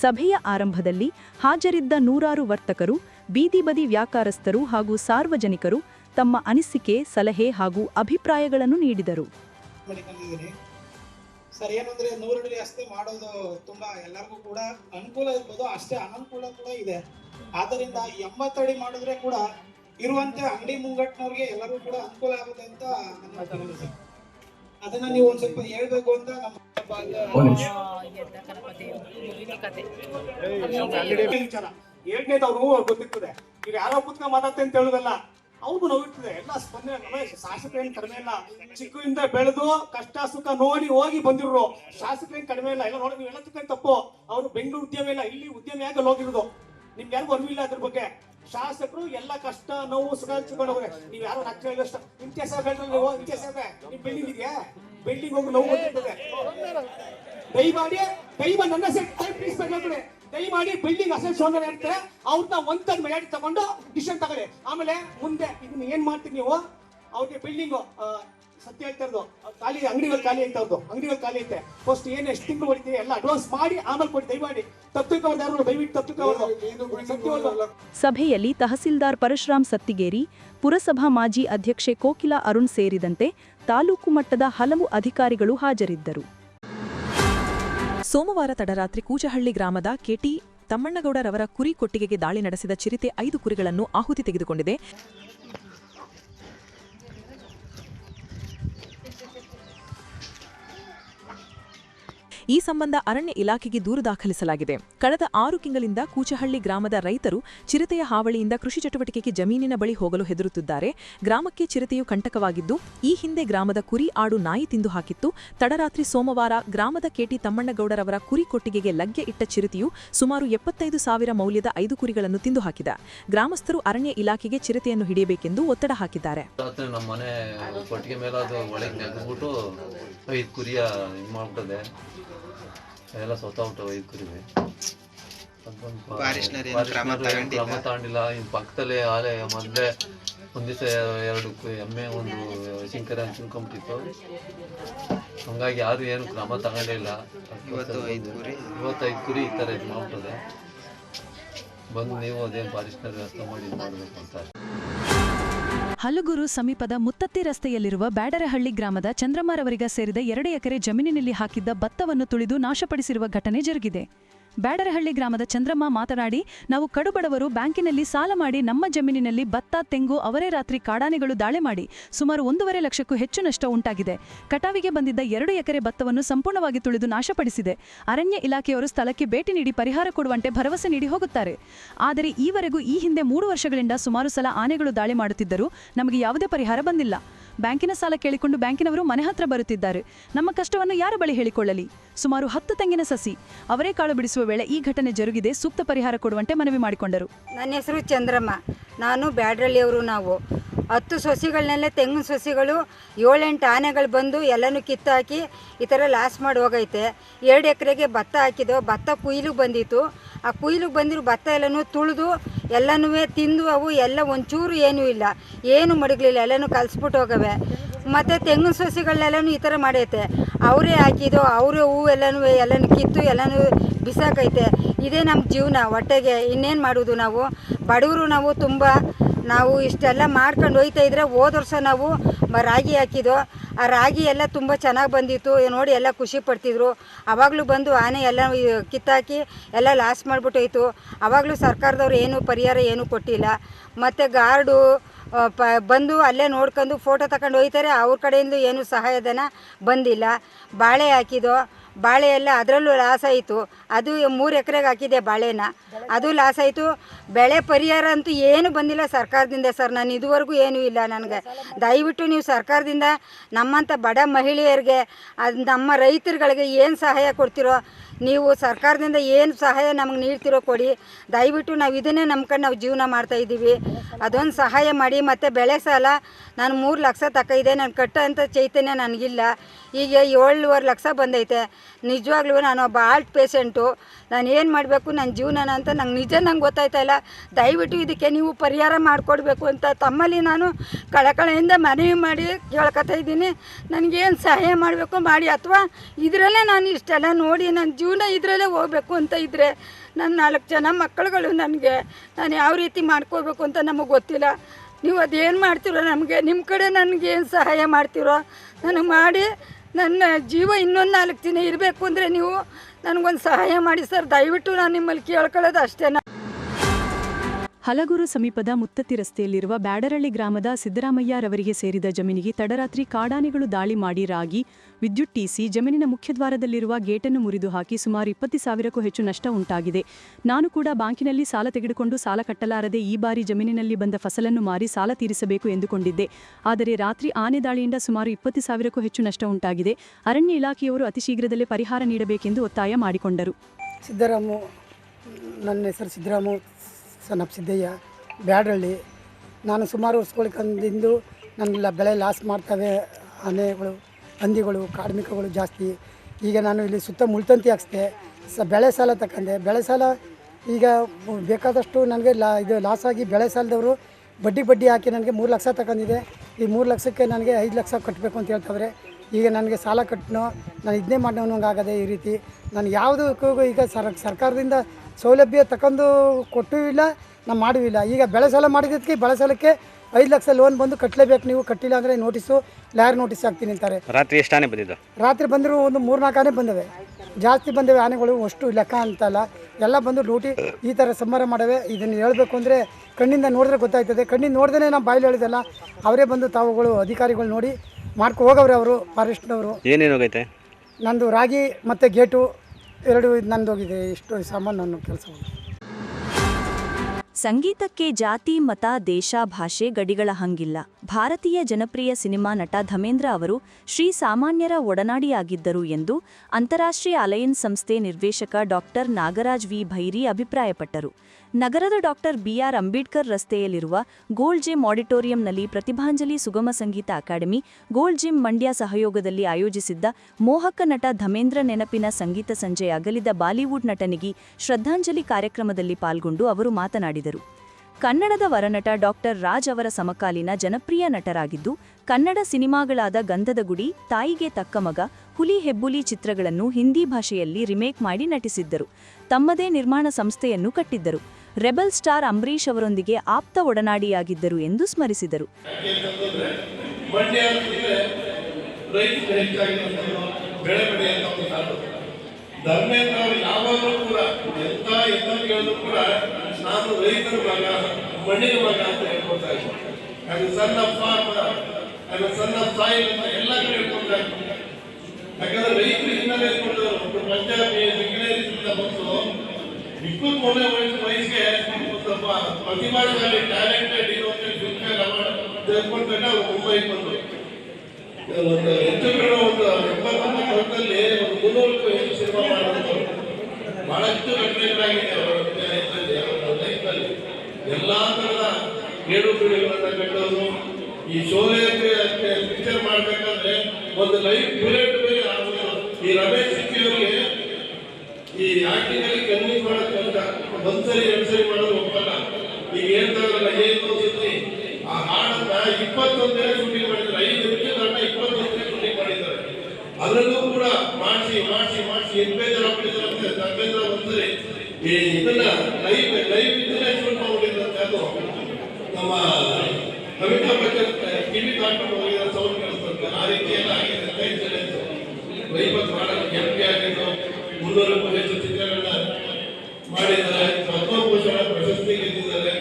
ಸಭೆಯ ಆರಂಭದಲ್ಲಿ ಹಾಜರಿದ್ದ ನೂರಾರು ವರ್ತಕರು, ಬೀದಿ ಬದಿ ವ್ಯಾಪಾರಸ್ಥರು ಹಾಗೂ ಸಾರ್ವಜನಿಕರು ತಮ್ಮ ಅನಿಸಿಕೆ, ಸಲಹೆ ಹಾಗೂ ಅಭಿಪ್ರಾಯಗಳನ್ನು ನೀಡಿದರು. ಸರ್ ಏನಂದ್ರೆ ನೂರಡಿ ರಸ್ತೆ ಮಾಡೋದು ತುಂಬಾ ಎಲ್ಲರಿಗೂ ಕೂಡ ಅನುಕೂಲ ಇರ್ಬೋದು ಅಷ್ಟೇ ಅನನುಕೂಲ ಕೂಡ ಇದೆ. ಆದ್ದರಿಂದ ಎಂಬತ್ತಡಿ ಮಾಡಿದ್ರೆ ಕೂಡ ಇರುವಂತೆ ಅಂಗಡಿ ಮುಂಗಟ್ಟಿನವ್ರಿಗೆ ಎಲ್ಲರಿಗೂ ಕೂಡ ಅನುಕೂಲ ಆಗುತ್ತೆ ಅಂತ ನನ್ನ ಸರ್. ಅದನ್ನ ನೀವು ಒಂದ್ ಸ್ವಲ್ಪ ಹೇಳ್ಬೇಕು ಅಂತ ನಮ್ಮ ವಿಚಾರ ಏಳನೇದವ್ರು ಗೊತ್ತಿರ್ತದೆ. ಈಗ ಯಾರೋ ಕುತ್ಕೊಂಡ್ ಮಾತಾಡ್ತೇನೆ ಅಂತ ಹೇಳುದಲ್ಲ. ಅವ್ರಿಗೂ ನೋವಿರ್ತದೆ ಎಲ್ಲ ಸ್ಪಂದನೆ ರಮೇಶ್ ಏನ್ ಕಡಿಮೆ ಇಲ್ಲ. ಚಿಕ್ಕಿಂದ ಬೆಳೆದು, ಕಷ್ಟ, ಸುಖ ನೋಡಿ ಹೋಗಿ ಬಂದಿರೋ ಏನ್ ಕಡಿಮೆ ಇಲ್ಲ. ಎಲ್ಲ ನೋಡಿ, ನೀವು ತಪ್ಪು. ಅವರು ಬೆಂಗಳೂರು ಉದ್ಯಮ ಇಲ್ಲ. ಇಲ್ಲಿ ಉದ್ಯಮ ಯಾಕೆ ಹೋಗಿರೋದು ನಿಮ್ಗೆ ಯಾರಿಗೂ ಅರಿವಿಲ್ಲ ಅದ್ರ ಬಗ್ಗೆ. ಶಾಸಕರು ಎಲ್ಲ ಕಷ್ಟ, ನೋವು, ಸುಖ ಹಂಚಿಕೊಂಡು ಹೋಗ್ರೆ ನೀವು ಯಾರು ಲಕ್ಷ ಅಷ್ಟ. ಇತಿಹಾಸ ಬೇಡ ನೀವು ನಿಮ್ ಬಿಲ್ಡಿಂಗ್ ಇದೆಯಾ ಹೋಗಿ ನೋವು ಗೊತ್ತಿರ್ತದೆ ದಯಮಾಡಿ ದಯಮಾಡಿ ನನ್ನ ಸೆಟ್ ಪ್ಲೀಸ್ ಬೇಕಾಗ್ತದೆ ದಯಮಾಡಿ ಬಿಲ್ಡಿಂಗ್ ಅಸೆಟ್ ಓನರ್ ಇರ್ತಾರೆ ಅವ್ರನ್ನ ಒಂದ್ ಮೆಜಾರಿಟಿ ತಗೊಂಡು ಡಿಸಿಷನ್ ತಗೊಳ್ಳಿ. ಆಮೇಲೆ ಮುಂದೆ ಇದನ್ನ ಏನ್ ಮಾಡ್ತೀನಿ ನೀವು? ಅವ್ರಿಗೆ ಬಿಲ್ಡಿಂಗ್ ಸತ್ಯ ಹೇಳ್ತಾ ಇರೋದು ಖಾಲಿ ಅಂಗಡಿಗಳು ಖಾಲಿ ಐತೆ ಅವ್ರದ್ದು ಅಂಗಡಿಗಳು ಖಾಲಿ ಐತೆ. ಫಸ್ಟ್ ಏನ್ ಎಷ್ಟು ತಿಂಗಳು ಹೊಡಿತೀವಿ ಎಲ್ಲ ಅಡ್ವಾನ್ಸ್ ಮಾಡಿ ಆಮೇಲೆ ಕೊಡಿ ದಯಮಾಡಿ. ತಪ್ಪು ಅವ್ರದ್ದು ಯಾರು ದಯವಿಟ್ಟು ಸಭೆಯಲ್ಲಿ ತಹಸೀಲ್ದಾರ್ ಪರಶುರಾಮ್ ಸತ್ತಿಗೇರಿ ಪುರಸಭಾ ಮಾಜಿ ಅಧ್ಯಕ್ಷೆ ಕೋಕಿಲಾ ಅರುಣ್ ಸೇರಿದಂತೆ ತಾಲೂಕು ಮಟ್ಟದ ಹಲವು ಅಧಿಕಾರಿಗಳು ಹಾಜರಿದ್ದರು. ಸೋಮವಾರ ತಡರಾತ್ರಿ ಕೂಚಹಳ್ಳಿ ಗ್ರಾಮದ ಕೆಟಿ ತಮ್ಮಣ್ಣಗೌಡರವರ ಕುರಿ ಕೊಟ್ಟಿಗೆಗೆ ದಾಳಿ ನಡೆಸಿದ ಚಿರತೆ ಐದು ಕುರಿಗಳನ್ನು ಆಹುತಿ ತೆಗೆದುಕೊಂಡಿದೆ. ಈ ಸಂಬಂಧ ಅರಣ್ಯ ಇಲಾಖೆಗೆ ದೂರು ದಾಖಲಿಸಲಾಗಿದೆ. ಕಳೆದ ಆರು ತಿಂಗಳಿಂದ ಕೂಚಹಳ್ಳಿ ಗ್ರಾಮದ ರೈತರು ಚಿರತೆಯ ಹಾವಳಿಯಿಂದ ಕೃಷಿ ಚಟುವಟಿಕೆಗೆ ಜಮೀನಿನ ಬಳಿ ಹೋಗಲು ಹೆದರುತ್ತಿದ್ದಾರೆ. ಗ್ರಾಮಕ್ಕೆ ಚಿರತೆಯು ಕಂಟಕವಾಗಿದ್ದು, ಈ ಹಿಂದೆ ಗ್ರಾಮದ ಕುರಿ ಆಡು ನಾಯಿ ತಿಂದು ಹಾಕಿತ್ತು. ತಡರಾತ್ರಿ ಸೋಮವಾರ ಗ್ರಾಮದ ಕೆಟಿ ತಮ್ಮಣ್ಣಗೌಡರವರ ಕುರಿ ಕೊಟ್ಟಿಗೆಗೆ ಲಗ್ಗೆ ಇಟ್ಟ ಚಿರತೆಯು ಸುಮಾರು ಎಪ್ಪತ್ತೈದು ಸಾವಿರ ಮೌಲ್ಯದ ಐದು ಕುರಿಗಳನ್ನು ತಿಂದು ಹಾಕಿದ. ಗ್ರಾಮಸ್ಥರು ಅರಣ್ಯ ಇಲಾಖೆಗೆ ಚಿರತೆಯನ್ನು ಹಿಡಿಯಬೇಕೆಂದು ಒತ್ತಡ ಹಾಕಿದ್ದಾರೆ. ಎಲ್ಲ ಸೊತ್ತಬಿಟ್ಟು ಐದು ಕುರಿವೆ. ಫಾರೆಸ್ಟ್ನವ್ರು ಏನು ಕ್ರಮ ತಗೊಂಡಿಲ್ಲ? ಕ್ರಮ ತಗೊಂಡಿಲ್ಲ. ಇನ್ನು ಪಕ್ಕದಲ್ಲೇ ಆಲೆ ಮೊದಲೇ ಒಂದು ದಿವಸ ಎರಡು ಕು- ಎಮ್ಮೆ ಒಂದು ಶಿಂಕರ ತಿನ್ಕೊಂಬಿಟ್ಟಿತ್ತು. ಹಂಗಾಗಿ ಯಾರು ಏನು ಕ್ರಮ ತಗೊಂಡೇ ಇಲ್ಲ. ಇವತ್ತು ಐದು ಕುರಿ? ಇವತ್ತೈದು ಕುರಿ ಈ ಥರ ಇದು ಮಾಡ್ತದೆ. ಬಂದು ನೀವು ಅದೇನು ಫಾರೆಸ್ಟ್ನರ್ ವ್ಯವಸ್ಥೆ ಮಾಡಿ ಇದು ಮಾಡಬೇಕು ಅಂತ. ಹಲಗೂರು ಸಮೀಪದ ಮುತ್ತತ್ತಿ ರಸ್ತೆಯಲ್ಲಿರುವ ಬ್ಯಾಡರಹಳ್ಳಿ ಗ್ರಾಮದ ಚಂದ್ರಮಾರವರಿಗ ಸೇರಿದ ಎರಡು ಎಕರೆ ಜಮೀನಿನಲ್ಲಿ ಹಾಕಿದ್ದ ಭತ್ತವನ್ನು ತುಳಿದು ನಾಶಪಡಿಸಿರುವ ಘಟನೆ ಜರುಗಿದೆ. ಬ್ಯಾಡರಹಳ್ಳಿ ಗ್ರಾಮದ ಚಂದ್ರಮ್ಮ ಮಾತನಾಡಿ, ನಾವು ಕಡುಬಡವರು ಬ್ಯಾಂಕಿನಲ್ಲಿ ಸಾಲ ಮಾಡಿ ನಮ್ಮ ಜಮೀನಿನಲ್ಲಿ ಭತ್ತ, ತೆಂಗು ಅವರೇ ರಾತ್ರಿ ಕಾಡಾನೆಗಳು ದಾಳಿ ಮಾಡಿ ಸುಮಾರು ಒಂದೂವರೆ ಲಕ್ಷಕ್ಕೂ ಹೆಚ್ಚು ನಷ್ಟ ಉಂಟಾಗಿದೆ. ಕಟಾವಿಗೆ ಬಂದಿದ್ದ ಎರಡು ಎಕರೆ ಭತ್ತವನ್ನು ಸಂಪೂರ್ಣವಾಗಿ ತುಳಿದು ನಾಶಪಡಿಸಿದೆ. ಅರಣ್ಯ ಇಲಾಖೆಯವರು ಸ್ಥಳಕ್ಕೆ ಭೇಟಿ ನೀಡಿ ಪರಿಹಾರ ಕೊಡುವಂತೆ ಭರವಸೆ ನೀಡಿ ಹೋಗುತ್ತಾರೆ. ಆದರೆ ಈವರೆಗೂ ಈ ಹಿಂದೆ ಮೂರು ವರ್ಷಗಳಿಂದ ಸುಮಾರು ಸಲ ಆನೆಗಳು ದಾಳಿ ಮಾಡುತ್ತಿದ್ದರೂ ನಮಗೆ ಯಾವುದೇ ಪರಿಹಾರ ಬಂದಿಲ್ಲ. ಬ್ಯಾಂಕಿನ ಸಾಲ ಕೇಳಿಕೊಂಡು ಬ್ಯಾಂಕಿನವರು ಮನೆ ಹತ್ರ ಬರುತ್ತಿದ್ದಾರೆ. ನಮ್ಮ ಕಷ್ಟವನ್ನು ಯಾರ ಬಳಿ ಹೇಳಿಕೊಳ್ಳಲಿ? ಸುಮಾರು ಹತ್ತು ತೆಂಗಿನ ಸಸಿ. ಅವರೇ ಕಾಳು ಬಿಡಿಸುವ ವೇಳೆ ಈ ಘಟನೆ ಜರುಗಿದೆ. ಸೂಕ್ತ ಪರಿಹಾರ ಕೊಡುವಂತೆ ಮನವಿ ಮಾಡಿಕೊಂಡರು. ನನ್ನ ಹೆಸರು ಚಂದ್ರಮ್ಮ. ನಾನು ಬ್ಯಾಡ್ರಳ್ಳಿಯವರು ನಾವು. ಹತ್ತು ಸೊಸಿಗಳನ್ನೆಲ್ಲ ತೆಂಗಿನ ಸೊಸಿಗಳು, ಏಳೆಂಟು ಆನೆಗಳು ಬಂದು ಎಲ್ಲನೂ ಕಿತ್ತಾಕಿ ಈ ಥರ ಲಾಸ್ ಮಾಡಿ ಹೋಗೈತೆ ಎರಡು ಎಕರೆಗೆ ಭತ್ತ ಹಾಕಿದೋ ಭತ್ತ ಕುಯ್ಲಿಗೆ ಬಂದಿತ್ತು. ಆ ಕುಯ್ಲಿಗೆ ಬಂದಿರೋ ಭತ್ತ ಎಲ್ಲನೂ ತುಳಿದು ಎಲ್ಲನೂ ತಿಂದು ಅವು ಎಲ್ಲ ಒಂಚೂರು ಏನೂ ಇಲ್ಲ. ಏನು ಮಡಗಲಿಲ್ಲ, ಎಲ್ಲನೂ ಕಲಿಸ್ಬಿಟ್ಟು ಹೋಗವೆ. ಮತ್ತು ತೆಂಗಿನ ಸಸಿಗಳನ್ನೆಲ್ಲನೂ ಈ ಥರ ಮಾಡೈತೆ ಅವರೇ ಹಾಕಿದೋ ಅವರೇ ಹೂವು ಎಲ್ಲನೂ ಎಲ್ಲನೂ ಕಿತ್ತು, ಎಲ್ಲನೂ ಬಿಸಾಕೈತೆ. ಇದೇ ನಮ್ಮ ಜೀವನ, ಹೊಟ್ಟೆಗೆ ಇನ್ನೇನು ಮಾಡೋದು ನಾವು? ಬಡವರು ನಾವು ತುಂಬ, ನಾವು ಇಷ್ಟೆಲ್ಲ ಮಾಡ್ಕೊಂಡು ಹೋಗ್ತಾ ಇದ್ರೆ ಹೋದ ವರ್ಷ ನಾವು ರಾಗಿ ಹಾಕಿದೋ ಆ ರಾಗಿ ಎಲ್ಲ ತುಂಬ ಚೆನ್ನಾಗಿ ಬಂದಿತ್ತು. ನೋಡಿ ಎಲ್ಲ ಖುಷಿ ಪಡ್ತಿದ್ರು. ಆವಾಗಲೂ ಬಂದು ಆನೆ ಎಲ್ಲ ಕಿತ್ತಾಕಿ ಎಲ್ಲ ಲಾಸ್ ಮಾಡಿಬಿಟ್ಟೋಯ್ತು. ಆವಾಗಲೂ ಸರ್ಕಾರದವ್ರು ಏನು ಪರಿಹಾರ ಏನೂ ಕೊಟ್ಟಿಲ್ಲ. ಮತ್ತು ಗಾರ್ಡು ಪ, ಬಂದು ಅಲ್ಲೇ ನೋಡ್ಕೊಂಡು ಫೋಟೋ ತಗೊಂಡು ಹೋಯ್ತಾರೆ. ಅವ್ರ ಕಡೆಯಿಂದ ಏನು ಸಹಾಯಧನ ಬಂದಿಲ್ಲ. ಬಾಳೆ ಹಾಕಿದೋ ಬಾಳೆ ಎಲ್ಲ ಅದರಲ್ಲೂ ಲಾಸ್ ಆಯಿತು. ಅದು ಮೂರು ಎಕರೆಗೆ ಹಾಕಿದೆ ಬಾಳೆನ. ಅದು ಲಾಸ್ ಆಯಿತು. ಬೆಳೆ ಪರಿಹಾರ ಅಂತೂ ಏನು ಬಂದಿಲ್ಲ ಸರ್ಕಾರದಿಂದ ಸರ್. ನಾನು ಇದುವರೆಗೂ ಏನೂ ಇಲ್ಲ ನನಗೆ. ದಯವಿಟ್ಟು ನೀವು ಸರ್ಕಾರದಿಂದ ನಮ್ಮಂಥ ಬಡ ಮಹಿಳೆಯರಿಗೆ, ಅದು ನಮ್ಮ ರೈತರುಗಳಿಗೆ ಏನು ಸಹಾಯ ಕೊಡ್ತಿರೋ ನೀವು ಸರ್ಕಾರದಿಂದ ಏನು ಸಹಾಯ ನಮಗೆ ನೀಡ್ತಿರೋ ಕೊಡಿ. ದಯವಿಟ್ಟು ನಾವು ಇದನ್ನೇ ನಂಬ್ಕೊಂಡು ನಾವು ಜೀವನ ಮಾಡ್ತಾ ಇದ್ದೀವಿ. ಅದೊಂದು ಸಹಾಯ ಮಾಡಿ ಮತ್ತು ಬೆಳೆ ಸಾಲ ನಾನು ಮೂರು ಲಕ್ಷ ಇದೆ. ನಾನು ಕಟ್ಟೋ ಅಂಥ ಚೈತನ್ಯ ನನಗಿಲ್ಲ. ಈಗ ಏಳುವರೆ ಲಕ್ಷ ಬಂದೈತೆ. ನಿಜವಾಗ್ಲೂ ನಾನು ಒಬ್ಬ ಆಲ್ಟ್ ಪೇಷೆಂಟು. ನಾನು ಏನು ಮಾಡಬೇಕು ನನ್ನ ಜೀವನನ ಅಂತ ನಂಗೆ ನಿಜ ನಂಗೆ ಗೊತ್ತಾಯ್ತಾ ಇಲ್ಲ. ದಯವಿಟ್ಟು ಇದಕ್ಕೆ ನೀವು ಪರಿಹಾರ ಮಾಡಿಕೊಡ್ಬೇಕು ಅಂತ ತಮ್ಮಲ್ಲಿ ನಾನು ಕಳಕಳೆಯಿಂದ ಮನವಿ ಮಾಡಿ ಕೇಳ್ಕೊತಾ ಇದ್ದೀನಿ. ನನಗೇನು ಸಹಾಯ ಮಾಡಬೇಕು ಮಾಡಿ, ಅಥವಾ ಇದರಲ್ಲೇ ನಾನು ಇಷ್ಟೆಲ್ಲ ನೋಡಿ ನನ್ನ ಜೀವನ ಇದರಲ್ಲೇ ಹೋಗಬೇಕು ಅಂತ ಇದ್ದರೆ ನನ್ನ ನಾಲ್ಕು ಜನ ಮಕ್ಕಳುಗಳು ನನಗೆ ನಾನು ಯಾವ ರೀತಿ ಮಾಡ್ಕೋಬೇಕು ಅಂತ ನಮಗೆ ಗೊತ್ತಿಲ್ಲ. ನೀವು ಅದೇನು ಮಾಡ್ತೀರೋ ನಮಗೆ ನಿಮ್ಮ ಕಡೆ ನನಗೇನು ಸಹಾಯ ಮಾಡ್ತೀರೋ? ನನಗೆ ಮಾಡಿ ನನ್ನ ಜೀವ ಇನ್ನೊಂದು ನಾಲ್ಕು ದಿನ ಇರಬೇಕು ಅಂದರೆ ನೀವು ನನಗೊಂದು ಸಹಾಯ ಮಾಡಿ ಸರ್. ದಯವಿಟ್ಟು ನಾನು ನಿಮ್ಮಲ್ಲಿ ಕೇಳ್ಕೊಳ್ಳೋದು ಅಷ್ಟೇ ಹಲಗೂರು ಸಮೀಪದ ಮುತ್ತತ್ತಿ ರಸ್ತೆಯಲ್ಲಿರುವ ಬ್ಯಾಡರಳ್ಳಿ ಗ್ರಾಮದ ಸಿದ್ದರಾಮಯ್ಯರವರಿಗೆ ಸೇರಿದ ಜಮೀನಿಗೆ ತಡರಾತ್ರಿ ಕಾಡಾನೆಗಳು ದಾಳಿ ಮಾಡಿ ರಾಗಿ, ವಿದ್ಯುತ್ ಟಿಸಿ ಜಮೀನಿನ ಮುಖ್ಯದ್ವಾರದಲ್ಲಿರುವ ಗೇಟನ್ನು ಮುರಿದು ಹಾಕಿ ಸುಮಾರು ಇಪ್ಪತ್ತು ಸಾವಿರಕ್ಕೂ ಹೆಚ್ಚು ನಷ್ಟ ಉಂಟಾಗಿದೆ. ನಾನು ಕೂಡ ಬ್ಯಾಂಕಿನಲ್ಲಿ ಸಾಲ ತೆಗೆದುಕೊಂಡು ಸಾಲ ಕಟ್ಟಲಾರದೆ ಈ ಬಾರಿ ಜಮೀನಿನಲ್ಲಿ ಬಂದ ಫಸಲನ್ನು ಮಾರಿ ಸಾಲ ತೀರಿಸಬೇಕು ಎಂದುಕೊಂಡಿದ್ದೆ. ಆದರೆ ರಾತ್ರಿ ಆನೆ ದಾಳಿಯಿಂದ ಸುಮಾರು ಇಪ್ಪತ್ತು ಸಾವಿರಕ್ಕೂ ಹೆಚ್ಚು ನಷ್ಟ ಉಂಟಾಗಿದೆ. ಅರಣ್ಯ ಇಲಾಖೆಯವರು ಅತಿ ಶೀಘ್ರದಲ್ಲೇ ಪರಿಹಾರ ನೀಡಬೇಕೆಂದು ಒತ್ತಾಯ ಮಾಡಿಕೊಂಡರು. ಸಿದ್ದರಾಮು, ನನ್ನ ಹೆಸರು ಸಿದ್ದರಾಮು. ಸನಪ್ ಸಿದ್ದಯ್ಯ ಬ್ಯಾಡಳ್ಳಿ ನಾನು ಸುಮಾರು ವರ್ಷಗಳಿಂದು ನನ್ನ ಬೆಳೆ ಲಾಸ್ ಮಾಡ್ತವೆ. ಆನೆಗಳು ಹಂದಿಗಳು ಕಾರ್ಮಿಕಗಳು ಜಾಸ್ತಿ. ಈಗ ನಾನು ಇಲ್ಲಿ ಸುತ್ತ ಮುಳ್ತಂತಿ ಹಾಕ್ಸ್ದೆ. ಸ, ಬೆಳೆ ಸಾಲ ತಕ್ಕಂದೆ. ಬೆಳೆ ಸಾಲ ಈಗ ಬೇಕಾದಷ್ಟು ನನಗೆ ಲಾ, ಇದು ಲಾಸ್ ಆಗಿ ಬೆಳೆ ಸಾಲದವರು ಬಡ್ಡಿ ಬಡ್ಡಿ ಹಾಕಿ ನನಗೆ ಮೂರು ಲಕ್ಷ ತಗೊಂಡಿದೆ ಈ ಮೂರು ಲಕ್ಷಕ್ಕೆ ನನಗೆ ಐದು ಲಕ್ಷ ಕಟ್ಟಬೇಕು ಅಂತ ಹೇಳ್ತವ್ರೆ. ಈಗ ನನಗೆ ಸಾಲ ಕಟ್ಟನೋ ನಾನು ಇದನ್ನೇ ಮಾಡೋನಂಗಾಗದೆ ಈ ರೀತಿ. ನಾನು ಯಾವುದಕ್ಕೂ ಈಗ ಸರ್ ಸರ್ಕಾರದಿಂದ ಸೌಲಭ್ಯ ತಗೊಂಡು ಕೊಟ್ಟೂ ಇಲ್ಲ ನಾನು ಮಾಡೂ ಇಲ್ಲ. ಈಗ ಬೆಳೆ ಸಾಲ ಮಾಡಿದ್ದಕ್ಕೆ ಬೆಳೆ ಸಾಲಕ್ಕೆ ಐದು ಲಕ್ಷ ಲೋನ್ ಬಂದು ಕಟ್ಟಲೇಬೇಕು. ನೀವು ಕಟ್ಟಿಲ್ಲ ಅಂದರೆ ನೋಟಿಸು ಲ್ಯಾರ್ ನೋಟಿಸ್ ಹಾಕ್ತೀನಿ ಅಂತಾರೆ. ರಾತ್ರಿ ಎಷ್ಟು ಆನೆ ಬಂದಿದ್ದು? ರಾತ್ರಿ ಬಂದರೂ ಒಂದು ಮೂರ್ನಾಲ್ಕು ಆನೆ ಬಂದವೆ. ಜಾಸ್ತಿ ಬಂದವೆ ಆನೆಗಳು ಅಷ್ಟು ಲೆಕ್ಕ ಅಂತಲ್ಲ ಎಲ್ಲ ಬಂದು ಲೂಟಿ ಈ ಥರ ಸಂಹಾರ ಮಾಡವೆ. ಇದನ್ನು ಹೇಳಬೇಕು ಅಂದರೆ ಕಣ್ಣಿಂದ ನೋಡಿದ್ರೆ ಗೊತ್ತಾಯ್ತದೆ ಕಣ್ಣಿಂದ ನೋಡ್ದೇ ನಾವು ಬಾಯಲ್ಲಿ ಹೇಳಿದಲ್ಲ. ಅವರೇ ಬಂದು ತಾವುಗಳು ಅಧಿಕಾರಿಗಳು ನೋಡಿ ಮಾಡ್ಕೊ ಹೋಗವ್ರೆ ಅವರು ಫಾರೆಸ್ಟ್ನವರು ಏನೇನು ಹೋಗೈತೆ? ನಂದು ರಾಗಿ ಮತ್ತು ಗೇಟು ಎರಡು ಇದು ನಂದು ಹೋಗಿದೆ ಇಷ್ಟು ಸಾಮಾನು ನನ್ನ ಕೆಲಸ ಸಂಗೀತಕ್ಕೆ ಜಾತಿ ಮತ ದೇಶ ಭಾಷೆ ಗಡಿಗಳ ಹಂಗಿಲ್ಲ. ಭಾರತೀಯ ಜನಪ್ರಿಯ ಸಿನಿಮಾ ನಟ ಧಮೇಂದ್ರ ಅವರು ಶ್ರೀ ಸಾಮಾನ್ಯರ ಒಡನಾಡಿಯಾಗಿದ್ದರು ಎಂದು ಅಂತಾರಾಷ್ಟ್ರೀಯ ಅಲಯನ್ಸ್ ಸಂಸ್ಥೆ ನಿರ್ದೇಶಕ ಡಾಕ್ಟರ್ ನಾಗರಾಜ್ ವಿ ಭೈರಿ ಅಭಿಪ್ರಾಯಪಟ್ಟರು. ನಗರದ ಡಾಕ್ಟರ್ ಬಿಆರ್ ಅಂಬೇಡ್ಕರ್ ರಸ್ತೆಯಲ್ಲಿರುವ gold gym ಆಡಿಟೋರಿಯಂನಲ್ಲಿ Pratibhanjali Sugama Sangeetha academy, gold gym Mandya ಸಹಯೋಗದಲ್ಲಿ ಆಯೋಜಿಸಿದ್ದ ಮೋಹಕ ನಟ ಧಮೇಂದ್ರ ನೆನಪಿನ ಸಂಗೀತ ಸಂಜೆ ಅಗಲಿದ ಬಾಲಿವುಡ್ ನಟನಿಗೆ ಶ್ರದ್ಧಾಂಜಲಿ ಕಾರ್ಯಕ್ರಮದಲ್ಲಿ ಪಾಲ್ಗೊಂಡು ಅವರು ಮಾತನಾಡಿದರು. ಕನ್ನಡದ ವರನಟ ಡಾಕ್ಟರ್ ರಾಜ್ ಅವರ ಸಮಕಾಲೀನ ಜನಪ್ರಿಯ ನಟರಾಗಿದ್ದು, ಕನ್ನಡ ಸಿನಿಮಾಗಳಾದ ಗಂಧದ ಗುಡಿ, ತಾಯಿಗೆ ತಕ್ಕ ಮಗ, ಹುಲಿ ಹೆಬ್ಬುಲಿ ಚಿತ್ರಗಳನ್ನು ಹಿಂದಿ ಭಾಷೆಯಲ್ಲಿ ರಿಮೇಕ್ ಮಾಡಿ ನಟಿಸಿದ್ದರು. ತಮ್ಮದೇ ನಿರ್ಮಾಣ ಸಂಸ್ಥೆಯನ್ನು ಕಟ್ಟಿದ್ದರು. ರೆಬಲ್ ಸ್ಟಾರ್ ಅಂಬರೀಷ್ ಅವರೊಂದಿಗೆ ಆಪ್ತ ಒಡನಾಡಿಯಾಗಿದ್ದರು ಎಂದು ಸ್ಮರಿಸಿದರು. ಯಾಕಂದ್ರೆ ರೈತರು ಹಿನ್ನೆಲೆ ಬಂತು ಪಂಜಾಬ್ ಇಂಜಿನಿಯರಿಂಗ್ ಬಂದು ಇಪ್ಪತ್ತ್ ಮೂರನೇ ವಯಸ್ಸು ವಯಸ್ಸಿಗೆ ಒಂದು ಪ- ಪ್ರತಿಭಾಶಾಲಿ ಟ್ಯಾಲೆಂಟೆಡ್ ಇರುವಂತ ಫಿಲ್ಮ್ಫೇರ್ ಅವಾರ್ಡ್ ತೆಗೆದುಕೊಂಡಾಗ ಮುಂಬೈ ಬಂದು. ಒಂದು ಹೆಚ್ಚು ಕಡಿಮೆ ಒಂದು ಎಪ್ಪತ್ತೊಂಬತ್ತು ವರ್ಷದಲ್ಲಿ ಒಂದು ಮುನ್ನೂರಕ್ಕೂ ಹೆಚ್ಚು ಸಿನಿಮಾ ಮಾಡಿದ್ರು. ಬಹಳಷ್ಟು ಘಟನೆಗಳಾಗಿದೆ ಅವರ ಲೈಫಲ್ಲಿ. ಎಲ್ಲಾ ತರದ ಏಳು ಬೀಳುಗಳನ್ನ ಕಂಡವರು. ಈ ಶೋಲೆ ಪಿಕ್ಚರ್ ಮಾಡ್ಬೇಕಾದ್ರೆ ಒಂದು ಲೈಫ್ ಪೀರಿಯಡ್ ಬೇರೆ ಆಗೋದು ಈ ರಮೇಶ್ ಸಿಕ್ಕಿ ಅವರಿಗೆ ಈ ಆಕ್ಟಿಂಗ್ ಕಮ್ಮಿ ಮಾಡೋದು ಕಷ್ಟ ಎರಡ್ ಸರಿ ಮಾಡೋದು ಒಪ್ಪಲ್ಲ. ಈಗ ಹೇಳ್ತಾರಲ್ಲ ಏನ್ ತೋರಿಸಿದ್ರಿ ಆ ಹಾಡನ್ನ ಇಪ್ಪತ್ತೊಂದು ಶೂಟಿಂಗ್ ಮಾಡಿದ್ದಾರೆ. ಐದು ನಿಮಿಷದ ತಂಡ ಇಪ್ಪತ್ತೊಂದು ಶೂಟಿಂಗ್ ಮಾಡಿದ್ದಾರೆ. ಅದರಲ್ಲೂ ಕೂಡ ಮಾಡಿಸಿ ಮಾಡಿಸಿ ಮಾಡಿಸಿ ಎಷ್ಟು ಬೇಜಾರಾಗ್ಬಿಟ್ಟಿದ್ದಾರೆ ಅಂದ್ರೆ ಧರ್ಮೇಂದ್ರ ಒಂದ್ಸರಿ ಇದನ್ನ ಲೈವ್ ಲೈವ್ ಇದನ್ನೇ ಶೂಟ್ ಮಾಡ್ಬಿಟ್ಟಿದ್ರಂತೆ ಅದು ನಮ್ಮ ಕವಿತಾ ಬಚ್ಚನ್ ಕಿವಿ ತಾಟ್ಕೊಂಡು ಹೋಗಿದ್ದಾರೆ, ಸೌಂಡ್ ಕೇಳಿಸ್ತಾರೆ ಆ ರೀತಿ ಎಲ್ಲ ಆಗಿದೆ ವೈಭತ್ ಮಾಡಲು ಎಂ ಪಿ ಆಗಿದ್ದು ಮುನ್ನೂರಕ್ಕೂ ಹೆಚ್ಚು ಚಿತ್ರಗಳನ್ನ ಮಾಡಿದ್ದಾರೆ. ಪದ್ಮಭೂಷಣ ಪ್ರಶಸ್ತಿ ಗೆದ್ದಿದ್ದಾರೆ.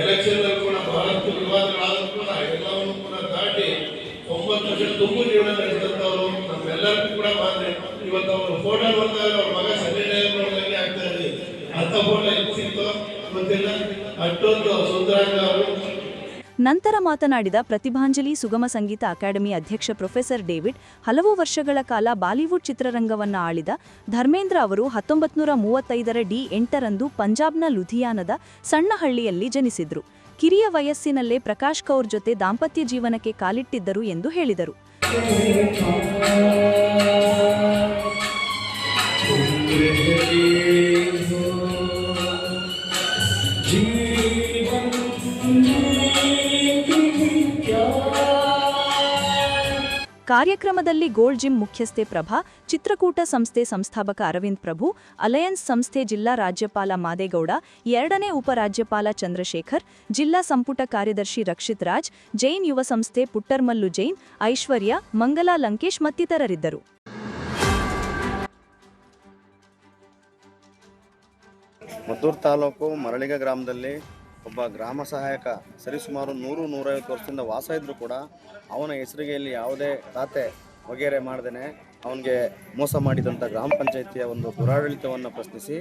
ಎಲೆಕ್ಷನ್ ಅಲ್ಲಿ ಕೂಡ ಬಹಳಷ್ಟು ವಿವಾದಗಳಾದರೂ ಕೂಡ ಎಲ್ಲವನ್ನು ಕೂಡ ದಾಟಿ ಒಂಬತ್ತು ವರ್ಷ ತುಂಬು ಜೀವನ ನಡೆಸಿದಂತವರು ನಮ್ಮೆಲ್ಲರಿಗೂ ಕೂಡ ಮಾನ್ಯ ಇವತ್ತು ಅವರು ಫೋಟೋ ಬಂದಾಗ ಅವ್ರ ಮಗ ಸನ್ನಿಧಾನ ಆಗ್ತಾ ಇದೆ. ಅಂತ ಫೋಟೋ ಎಲ್ಲಿ ಸಿಗ್ತೋ ಗೊತ್ತಿಲ್ಲ. ಅಷ್ಟೊಂದು ಸುಂದರಾಂಗ ಅವರು ನಂತರ ಮಾತನಾಡಿದ ಪ್ರತಿಭಾಂಜಲಿ ಸುಗಮ ಸಂಗೀತ ಅಕಾಡೆಮಿ ಅಧ್ಯಕ್ಷ ಪ್ರೊಫೆಸರ್ ಡೇವಿಡ್, ಹಲವು ವರ್ಷಗಳ ಕಾಲ ಬಾಲಿವುಡ್ ಚಿತ್ರರಂಗವನ್ನು ಆಳಿದ ಧರ್ಮೇಂದ್ರ ಅವರು ಹತ್ತೊಂಬತ್ತು ಮೂವತ್ತೈದರ ಡಿ ಎಂಟರಂದು ಪಂಜಾಬ್ನ ಲುಧಿಯಾನದ ಸಣ್ಣಹಳ್ಳಿಯಲ್ಲಿ ಜನಿಸಿದ್ರು. ಕಿರಿಯ ವಯಸ್ಸಿನಲ್ಲೇ ಪ್ರಕಾಶ್ ಕೌರ್ ಜೊತೆ ದಾಂಪತ್ಯ ಜೀವನಕ್ಕೆ ಕಾಲಿಟ್ಟಿದ್ದರು ಎಂದು ಹೇಳಿದರು. ಕಾರ್ಯಕ್ರಮದಲ್ಲಿ ಗೋಲ್ಡ್ ಜಿಮ್ ಮುಖ್ಯಸ್ಥೆ ಪ್ರಭಾ, ಚಿತ್ರಕೂಟ ಸಂಸ್ಥೆ ಸಂಸ್ಥಾಪಕ ಅರವಿಂದ್ ಪ್ರಭು, ಅಲಯನ್ಸ್ ಸಂಸ್ಥೆ ಜಿಲ್ಲಾ ರಾಜ್ಯಪಾಲ ಮಾದೇಗೌಡ, ಎರಡನೇ ಉಪರಾಜ್ಯಪಾಲ ಚಂದ್ರಶೇಖರ್, ಜಿಲ್ಲಾ ಸಂಪುಟ ಕಾರ್ಯದರ್ಶಿ ರಕ್ಷಿತ್ ರಾಜ್, ಜೈನ್ ಯುವ ಸಂಸ್ಥೆ ಪುಟ್ಟರ್ಮಲ್ಲು ಜೈನ್, ಐಶ್ವರ್ಯ, ಮಂಗಲಾ ಲಂಕೇಶ್ ಮತ್ತಿತರರಿದ್ದರು. ಮದ್ದೂರು ತಾಲೂಕು ಮರಳಿಗ ಗ್ರಾಮದಲ್ಲಿ ಒಬ್ಬ ಗ್ರಾಮ ಸಹಾಯಕ ಸರಿಸುಮಾರು ನೂರು ನೂರೈವತ್ತು ವರ್ಷದಿಂದ ವಾಸ ಇದ್ದರೂ ಕೂಡ ಅವನ ಹೆಸರಿಗೆ ಇಲ್ಲಿ ಯಾವುದೇ ಖಾತೆ ವಗೇರೆ ಮಾಡ್ದೇ ಅವನಿಗೆ ಮೋಸ ಮಾಡಿದಂಥ ಗ್ರಾಮ ಪಂಚಾಯಿತಿಯ ಒಂದು ದುರಾಡಳಿತವನ್ನು ಪ್ರಶ್ನಿಸಿ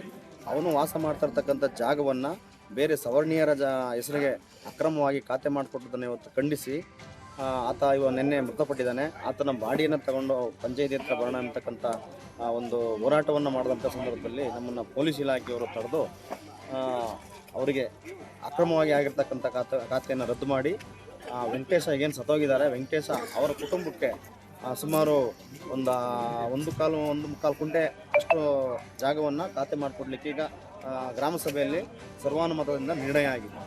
ಅವನು ವಾಸ ಮಾಡ್ತಾ ಇರ್ತಕ್ಕಂಥ ಜಾಗವನ್ನು ಬೇರೆ ಸವರ್ಣೀಯರ ಜ ಹೆಸರಿಗೆ ಅಕ್ರಮವಾಗಿ ಖಾತೆ ಮಾಡಿಕೊಟ್ಟದನ್ನು ಇವತ್ತು ಖಂಡಿಸಿ ಆತ ಇವ ನಿನ್ನೆ ಮೃತಪಟ್ಟಿದ್ದಾನೆ. ಆತನ ಬಾಡಿಯನ್ನು ತಗೊಂಡು ಪಂಚಾಯತಿ ಹತ್ರ ಬರೋಣ ಅಂತಕ್ಕಂಥ ಒಂದು ಹೋರಾಟವನ್ನು ಮಾಡಿದಂಥ ಸಂದರ್ಭದಲ್ಲಿ ನಮ್ಮನ್ನು ಪೊಲೀಸ್ ಇಲಾಖೆಯವರು ತಡೆದು ಅವರಿಗೆ ಅಕ್ರಮವಾಗಿ ಆಗಿರ್ತಕ್ಕಂಥ ಖಾತೆ ಖಾತೆಯನ್ನು ರದ್ದು ಮಾಡಿ ವೆಂಕಟೇಶ ಏನು ಸತ್ತೋಗಿದ್ದಾರೆ. ವೆಂಕಟೇಶ ಅವರ ಕುಟುಂಬಕ್ಕೆ ಸುಮಾರು ಒಂದು ಒಂದು ಕಾಲು, ಒಂದು ಮುಕ್ಕಾಲು ಕುಂಟೆ ಅಷ್ಟು ಜಾಗವನ್ನು ಖಾತೆ ಮಾಡಿಕೊಡ್ಲಿಕ್ಕೆ ಈಗ ಗ್ರಾಮಸಭೆಯಲ್ಲಿ ಗ್ರಾಮ ಸಭೆಯಲ್ಲಿ ಸರ್ವಾನುಮತದಿಂದ ನಿರ್ಣಯ ಆಗಿದೆ.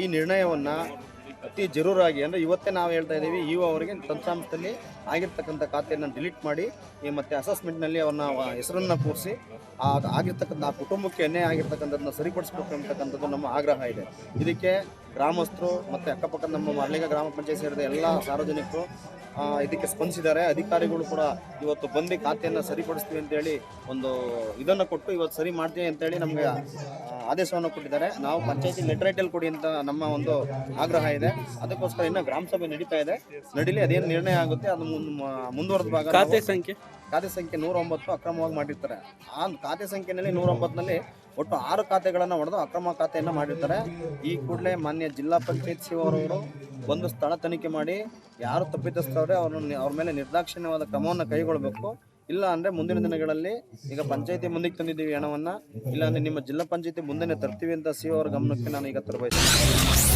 ಈ ನಿರ್ಣಯವನ್ನು ಅತಿ ಜರೂರಾಗಿ ಅಂದರೆ ಇವತ್ತೇ ನಾವು ಹೇಳ್ತಾ ಇದ್ದೀವಿ ಇವು ಅವರಿಗೆ ತಂತ್ರಾಂಶದಲ್ಲಿ ಆಗಿರ್ತಕ್ಕಂಥ ಖಾತೆಯನ್ನು ಡಿಲೀಟ್ ಮಾಡಿ, ಈ ಮತ್ತೆ ಅಸೆಸ್ಮೆಂಟ್ನಲ್ಲಿ ಅವ್ರನ್ನ ಹೆಸರನ್ನು ಕೂರಿಸಿ, ಆ ಆಗಿರ್ತಕ್ಕಂಥ ಆ ಕುಟುಂಬಕ್ಕೆ ಎಣ್ಣೆ ಆಗಿರ್ತಕ್ಕಂಥದ್ದನ್ನ ಸರಿಪಡಿಸ್ಬೇಕು ಅಂತಕ್ಕಂಥದ್ದು ನಮ್ಮ ಆಗ್ರಹ ಇದೆ. ಇದಕ್ಕೆ ಗ್ರಾಮಸ್ಥರು ಮತ್ತು ಅಕ್ಕಪಕ್ಕದ ನಮ್ಮ ಮರಳಿಗ ಗ್ರಾಮ ಪಂಚಾಯತ್ ಸೇರಿದ ಎಲ್ಲ ಸಾರ್ವಜನಿಕರು ಇದಕ್ಕೆ ಸ್ಪಂದಿಸಿದ್ದಾರೆ. ಅಧಿಕಾರಿಗಳು ಕೂಡ ಇವತ್ತು ಬಂದು ಖಾತೆಯನ್ನು ಸರಿಪಡಿಸ್ತೀವಿ ಅಂತೇಳಿ ಒಂದು ಇದನ್ನು ಕೊಟ್ಟು ಇವತ್ತು ಸರಿ ಮಾಡ್ತೀವಿ ಅಂತೇಳಿ ನಮಗೆ ಆದೇಶವನ್ನು ಕೊಟ್ಟಿದ್ದಾರೆ. ನಾವು ಪಂಚಾಯತಿ ಲೆಟರ್ ಕೊಡಿ ಅಂತ ನಮ್ಮ ಒಂದು ಆಗ್ರಹ ಇದೆ. ಅದಕ್ಕೋಸ್ಕರ ಇನ್ನೂ ಗ್ರಾಮ ಸಭೆ ನಡೀತಾ ಇದೆ. ನಡೀಲಿ ಅದೇನು ನಿರ್ಣಯ ಆಗುತ್ತೆ, ಅದು ಮುಂದುವರೆದ ಭಾಗ ಖಾತೆ ಸಂಖ್ಯೆ? ಖಾತೆ ಸಂಖ್ಯೆ ನೂರ ಒಂಬತ್ತು ಅಕ್ರಮವಾಗಿ ಮಾಡಿರ್ತಾರೆ. ಆ ಖಾತೆ ಸಂಖ್ಯೆನಲ್ಲಿ ನೂರ ಒಂಬತ್ತನಲ್ಲಿ ಒಟ್ಟು ಆರು ಖಾತೆಗಳನ್ನು ಹೊಡೆದು ಅಕ್ರಮ ಖಾತೆಯನ್ನು ಮಾಡಿರ್ತಾರೆ. ಈ ಕೂಡಲೇ ಮಾನ್ಯ ಜಿಲ್ಲಾ ಪಂಚಾಯತ್ ಸಿಒರವರು ಒಂದು ಸ್ಥಳ ತನಿಖೆ ಮಾಡಿ ಯಾರು ತಪ್ಪಿತಸ್ಥವ್ರೆ ಅವ್ರನ್ನ ಅವ್ರ ಮೇಲೆ ನಿರ್ದಾಕ್ಷಿಣ್ಯವಾದ ಕ್ರಮವನ್ನು ಕೈಗೊಳ್ಳಬೇಕು ಇಲ್ಲ ಅಂದರೆ ಮುಂದಿನ ದಿನಗಳಲ್ಲಿ ಈಗ ಪಂಚಾಯತಿ ಮುಂದಕ್ಕೆ ತಂದಿದ್ದೀವಿ ಹಣವನ್ನು, ಇಲ್ಲ ಅಂದರೆ ನಿಮ್ಮ ಜಿಲ್ಲಾ ಪಂಚಾಯತಿ ಮುಂದೆನೇ ತರ್ತೀವಿ ಅಂತ ಸಿ ಅವರ ಗಮನಕ್ಕೆ ನಾನು ಈಗ ತರಬಯಸ್ತೀನಿ